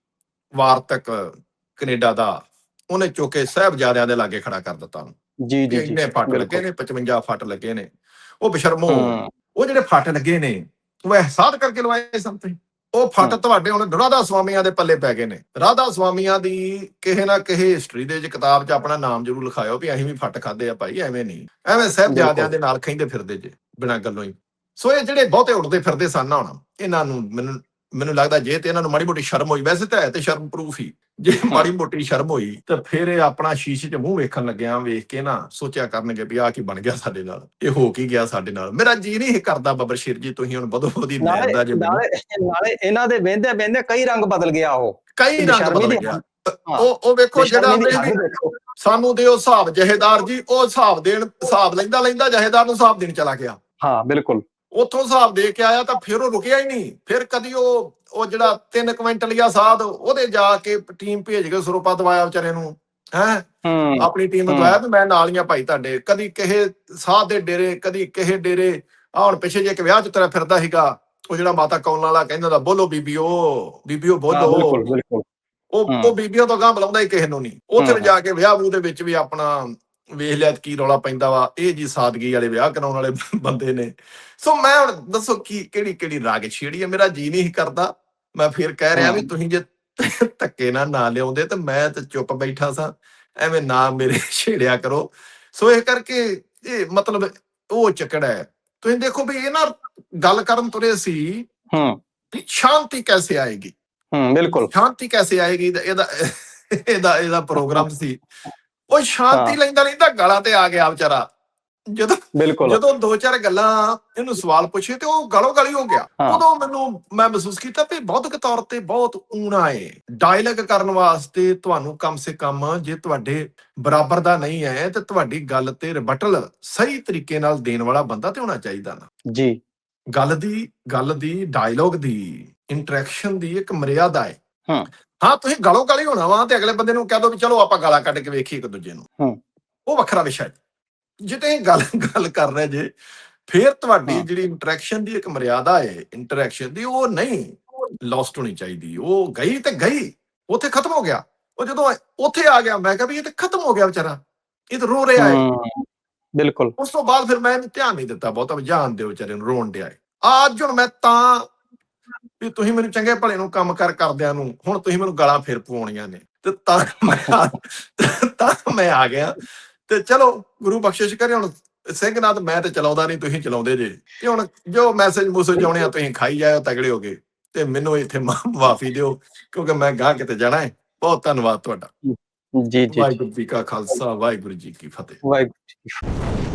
ਵਾਰਤਕ ਕੈਨੇਡਾ ਦਾ ਉਹਨੇ ਚੁੱਕੇ ਸਾਹਿਬਜ਼ਾਦਿਆਂ ਦੇ ਲਾਗੇ ਖੜਾ ਕਰ ਦਿੱਤਾ ਉਹਨੂੰ। ਜੀ ਜੀ ਜੀ ਇੰਨੇ ਫੱਟ। ਲੱਗੇ ਨੇ 55 ਫੱਟ ਲੱਗੇ ਨੇ। ਉਹ ਬਸ਼ਰਮੋ ਉਹ ਜਿਹੜੇ ਫੱਟ ਲੱਗੇ ਨੇ ਉਹ ਅਹਿਸਾਸ ਕਰਕੇ ਲਵਾਏ ਸਨ ਤੁਸੀਂ। ਉਹ ਫੱਟ। ਤੁਹਾਡੇ ਹੁਣ ਰਾਧਾ ਸਵਾਮੀਆਂ ਦੇ ਪੱਲੇ ਪੈ ਗਏ ਨੇ ਰਾਧਾ ਸਵਾਮੀਆਂ ਦੀ ਕਿਸੇ ਨਾ ਕਿਸੇ ਹਿਸਟਰੀ ਦੇ ਵਿੱਚ ਕਿਤਾਬ 'ਚ ਆਪਣਾ ਨਾਮ ਜ਼ਰੂਰ ਲਿਖਾਇਓ ਵੀ ਅਸੀਂ ਵੀ ਫੱਟ ਖਾਦੇ ਆ ਭਾਈ ਐਵੇਂ ਨਹੀਂ ਐਵੇਂ ਸਾਹਿਬਜ਼ਾਦਿਆਂ। ਦੇ ਨਾਲ ਖੈਂਦੇ ਫਿਰਦੇ ਜੇ ਬਿਨਾਂ ਗੱਲੋਂ ਹੀ ਸੋ ਇਹ ਜਿਹੜੇ ਬਹੁਤੇ ਉੱਡਦੇ ਫਿਰਦੇ ਸਨ ਨਾ ਹੁਣ ਇਹਨਾਂ ਨੂੰ ਮੈਨੂੰ ਮੈਨੂੰ ਲੱਗਦਾ ਜੇ ਤੇ ਇਹਨਾਂ ਨੂੰ ਮਾੜੀ ਮੋਟੀ ਸ਼ਰਮ ਹੋਈ ਵੈਸੇ ਤਾਂ ਹੈ ਤੇ ਸ਼ਰਮ ਪ੍ਰੂਫ ਹੀ। ਜੇ ਮਾੜੀ ਮੋਟੀ ਸ਼ਰਮ ਹੋਈ ਤਾਂ ਫਿਰ ਇਹ ਆਪਣਾ ਸ਼ੀਸ਼ੇ 'ਚ ਮੂੰਹ ਵੇਖਣ ਲੱਗਿਆ ਵੇਖ ਕੇ ਨਾ ਸੋਚਿਆ ਕਰਨਗੇ ਵੀ ਆਹ ਕੀ ਬਣ ਗਿਆ ਸਾਡੇ ਨਾਲ ਇਹ ਹੋ ਕੀ ਗਿਆ ਸਾਡੇ ਨਾਲ। ਮੇਰਾ ਜੀ ਨਹੀਂ ਇਹ ਕਰਦਾ ਬੱਬਰ ਸ਼ੇਰ ਜੀ ਤੁਸੀਂ ਹੁਣ ਬਦੋ ਬਦੀ ਨਾਲੇ ਲੈਂਦਾ ਜੇ। ਨਾਲੇ ਇਹਨਾਂ ਦੇ ਵਹਿੰਦੇ ਵਹਿੰਦੇ ਕਈ ਰੰਗ ਬਦਲ ਗਿਆ ਉਹ। ਕਈ ਰੰਗ ਬਦਲ ਦੀ ਗਿਆ। ਉਹ ਉਹ ਵੇਖੋ ਜਿਹੜਾ ਬੇਸ਼ਰਮੀ ਦੀ ਸਾਨੂੰ ਦਿਓ ਹਿਸਾਬ ਜਹੇਦਾਰ ਜੀ ਉਹ ਹਿਸਾਬ ਦੇਣ ਹਿਸਾਬ ਲੈਂਦਾ ਲੈਂਦਾ ਜਹੇਦਾਰ ਨੂੰ ਹਿਸਾਬ ਦੇਣ ਚਲਾ ਗਿਆ। ਹਾਂ ਬਿਲਕੁਲ। ਉੱਥੋਂ ਹਿਸਾਬ ਦੇ ਕੇ ਆਇਆ ਤਾਂ ਫਿਰ ਉਹ ਰੁਕਿਆ ਹੀ ਨਹੀਂ। ਫਿਰ ਕਦੀ ਉਹ ਉਹ ਜਿਹੜਾ 3 ਕੁਇੰਟਲੀਆ ਸਾਧ ਉਹਦੇ ਜਾ ਕੇ ਟੀਮ ਭੇਜ ਕੇ ਸਰੂਪਾ ਦਵਾਇਆ ਵਿਚਾਰੇ ਨੂੰ। ਹੈ? ਆਪਣੀ ਟੀਮ। ਦਵਾਇਆ ਵੀ ਮੈਂ ਨਾਲ ਹੀ ਆ ਭਾਈ ਤੁਹਾਡੇ। ਕਦੀ ਕਿਸੇ ਸਾਧ ਦੇ ਡੇਰੇ ਕਦੀ ਕਿਸੇ ਡੇਰੇ ਆ ਹੁਣ ਪਿੱਛੇ ਜੇ ਇੱਕ ਵਿਆਹ ਚ ਤੇਰਾ ਫਿਰਦਾ ਸੀਗਾ ਉਹ ਜਿਹੜਾ ਮਾਤਾ ਕੌਣ ਵਾਲਾ ਕਹਿੰਦਾ ਦਾ ਬੋਲੋ ਬੀਬੀਓ ਬੀਬੀਓ ਬੋਲੋ। ਬਿਲਕੁਲ ਬਿਲਕੁਲ। ਉਹ। ਉਹ ਬੀਬੀਆਂ ਤੋਂ ਗਾਂ ਬੁਲਾਉਂਦਾ ਹੀ ਕਿਸੇ ਨੂੰ ਨਹੀਂ। ਉੱਥੇ। ਜਾ ਕੇ ਵਿਆਹ ਵੂ ਦੇ ਵਿੱਚ ਵੀ ਆਪਣਾ ਵੇਖ ਲਿਆ ਕੀ ਰੌਲਾ ਪੈਂਦਾ ਵਾ ਇਹ ਜੀ ਸਾਦਗੀ ਵਾਲੇ ਵਿਆਹ ਕਰਾਉਣ ਵਾਲੇ ਬੰਦੇ ਨੇ। ਸੋ ਮੈਂ ਹੁਣ ਦੱਸੋ ਕੀ ਕਿਹੜੀ ਕਿਹੜੀ ਰਾਗ ਛੇੜੀ ਹੈ ਮੇਰਾ ਜੀ ਨਹੀਂ ਕਰਦਾ। ਮੈਂ ਫਿਰ ਕਹਿ ਰਿਹਾ ਵੀ। ਤੁਸੀਂ ਜੇ ਧੱਕੇ ਨਾਲ ਨਾ ਲਿਆਉਂਦੇ ਤਾਂ ਮੈਂ ਤੇ ਚੁੱਪ ਬੈਠਾ ਸਾਂ। ਐਵੇਂ ਨਾ ਮੇਰੇ ਛੇੜਿਆ ਕਰੋ। ਸੋ ਇਹ ਕਰਕੇ ਇਹ ਮਤਲਬ ਉਹ ਚੱਕੜਾ ਹੈ। ਤੁਸੀਂ ਦੇਖੋ ਵੀ ਇਹ ਨਾ ਗੱਲ ਕਰਨ ਤੁਰੇ ਸੀ ਹੂੰ। ਸ਼ਾਂਤੀ ਕੈਸੇ ਆਏਗੀ? ਹੂੰ ਬਿਲਕੁਲ। ਸ਼ਾਂਤੀ ਕੈਸੇ ਆਏਗੀ? ਇਹਦਾ ਇਹਦਾ ਇਹਦਾ ਪ੍ਰੋਗਰਾਮ ਸੀ। ਉਹ ਸ਼ਾਂਤੀ। ਲੈਂਦਾ ਲੈਂਦਾ ਗਾਲਾਂ ਤੇ ਆ ਗਿਆ ਵਿਚਾਰਾ। ਜਦੋਂ ਬਿਲਕੁਲ। ਜਦੋਂ ਦੋ ਚਾਰ ਗੱਲਾਂ ਇਹਨੂੰ ਸਵਾਲ ਪੁੱਛੇ ਤੇ ਉਹ ਗਾਲੋ ਗਾਲੀ ਹੋ ਗਿਆ। ਉਦੋਂ ਮੈਨੂੰ ਮੈਂ ਮਹਿਸੂਸ ਕੀਤਾ ਵੀ ਬੌਧਿਕ ਤੌਰ ਤੇ ਬਹੁਤ ਊਣਾ ਏ। ਡਾਇਲੌਗ ਕਰਨ ਵਾਸਤੇ ਤੁਹਾਨੂੰ ਕਮ ਸੇ ਕਮ ਜੇ ਤੁਹਾਡੇ ਬਰਾਬਰ ਦਾ ਨਹੀਂ ਹੈ ਤੇ ਤੁਹਾਡੀ ਗੱਲ ਤੇ ਰਿਬਟਲ ਸਹੀ ਤਰੀਕੇ ਨਾਲ ਦੇਣ ਵਾਲਾ ਬੰਦਾ ਤੇ ਹੋਣਾ ਚਾਹੀਦਾ ਨਾ। ਜੀ। ਗੱਲ ਦੀ ਗੱਲ ਦੀ ਡਾਇਲੌਗ ਦੀ ਇੰਟਰੈਕਸ਼ਨ ਦੀ ਇੱਕ ਮਰਿਆਦਾ ਹੈ ਹਾਂ। ਹਾਂ ਤੁਸੀਂ ਗਾਲੋਂ ਗਾਲੀ ਹੋਣਾ ਵਾ ਤੇ ਅਗਲੇ ਬੰਦੇ ਨੂੰ ਕਹਿ ਦੋ ਵੀ ਚਲੋ ਆਪਾਂ ਗਾਲਾਂ ਕੱਢ ਕੇ ਵੇਖੀਏ ਇੱਕ ਦੂਜੇ ਨੂੰ। ਹਾਂ। ਉਹ ਵੱਖਰਾ ਵਿਸ਼ਾ ਹੈ। ਜੇ ਤੁਸੀਂ ਗੱਲ ਗੱਲ ਕਰ ਰਹੇ ਜੇ ਫਿਰ ਤੁਹਾਡੀ। ਜਿਹੜੀ ਇੰਟਰੈਕਸ਼ਨ ਦੀ ਇੱਕ ਮਰਿਆਦਾ ਹੈ ਇੰਟਰੈਕਸ਼ਨ ਦੀ ਉਹ ਨਹੀਂ ਲੌਸਟ ਹੋਣੀ ਚਾਹੀਦੀ। ਉਹ ਗਈ ਤੇ ਗਈ ਉੱਥੇ ਖਤਮ ਹੋ ਗਿਆ। ਉਹ ਜਦੋਂ ਉੱਥੇ ਆ ਗਿਆ ਮੈਂ ਕਿਹਾ ਵੀ ਇਹ ਤੇ ਖਤਮ ਹੋ ਗਿਆ ਵਿਚਾਰਾ। ਇਹ ਤਾਂ ਰੋ ਰਿਹਾ ਹੈ। ਬਿਲਕੁਲ। ਉਸ ਤੋਂ ਬਾਅਦ ਫਿਰ ਮੈਂ ਇਹਨੂੰ ਧਿਆਨ ਨਹੀਂ ਦਿੱਤਾ ਬਹੁਤਾ ਜਾਣ ਦਿਓ ਵਿਚਾਰੇ ਨੂੰ ਰੋਣ ਡਿਆ ਅੱਜ ਹੁਣ ਮੈਂ ਤਾਂ ਵੀ ਤੁਸੀਂ ਮੈਨੂੰ ਚੰਗੇ ਭਲੇ ਨੂੰ ਕੰਮ ਕਰ ਕਰਦਿਆਂ ਨੂੰ ਹੁਣ ਤੁਸੀਂ ਮੈਨੂੰ ਗਾਲਾਂ ਫੇਰ ਪਵਾਉਣੀਆਂ ਨੇ। ਤੇ ਤਾਂ ਮੈਂ ਤਾਂ ਮੈਂ ਆ ਗਿਆ। ਤੇ ਚਲੋ ਗੁਰੂ ਬਖਸ਼ਿਸ਼ ਕਰੇ ਹੁਣ ਸਿੰਘਨਾਥ ਮੈਂ ਤੇ ਚਲਾਉਂਦਾ ਨਹੀਂ ਤੁਸੀਂ ਚਲਾਉਂਦੇ ਜੇ। ਤੇ ਹੁਣ ਜੋ ਮੈਸੇਜ ਮੂਸੇਜ ਆਉਣੇ ਆ ਤੁਸੀਂ ਖਾਈ ਜਾਇਓ ਤਗੜੇ ਹੋਗੇ ਤੇ ਮੈਨੂੰ ਇੱਥੇ ਮਾਫੀ ਦਿਓ ਕਿਉਂਕਿ ਮੈਂ ਗਾਂ ਕਿਤੇ ਜਾਣਾ ਹੈ। ਬਹੁਤ ਧੰਨਵਾਦ ਤੁਹਾਡਾ। ਜੀ ਜੀ ਵਾਹਿਗੁਰੂ ਜੀ ਕਾ ਖਾਲਸਾ ਵਾਹਿਗੁਰੂ ਜੀ ਕੀ ਫਤਿਹ। ਵਾਹਿਗੁਰੂ ਜੀ।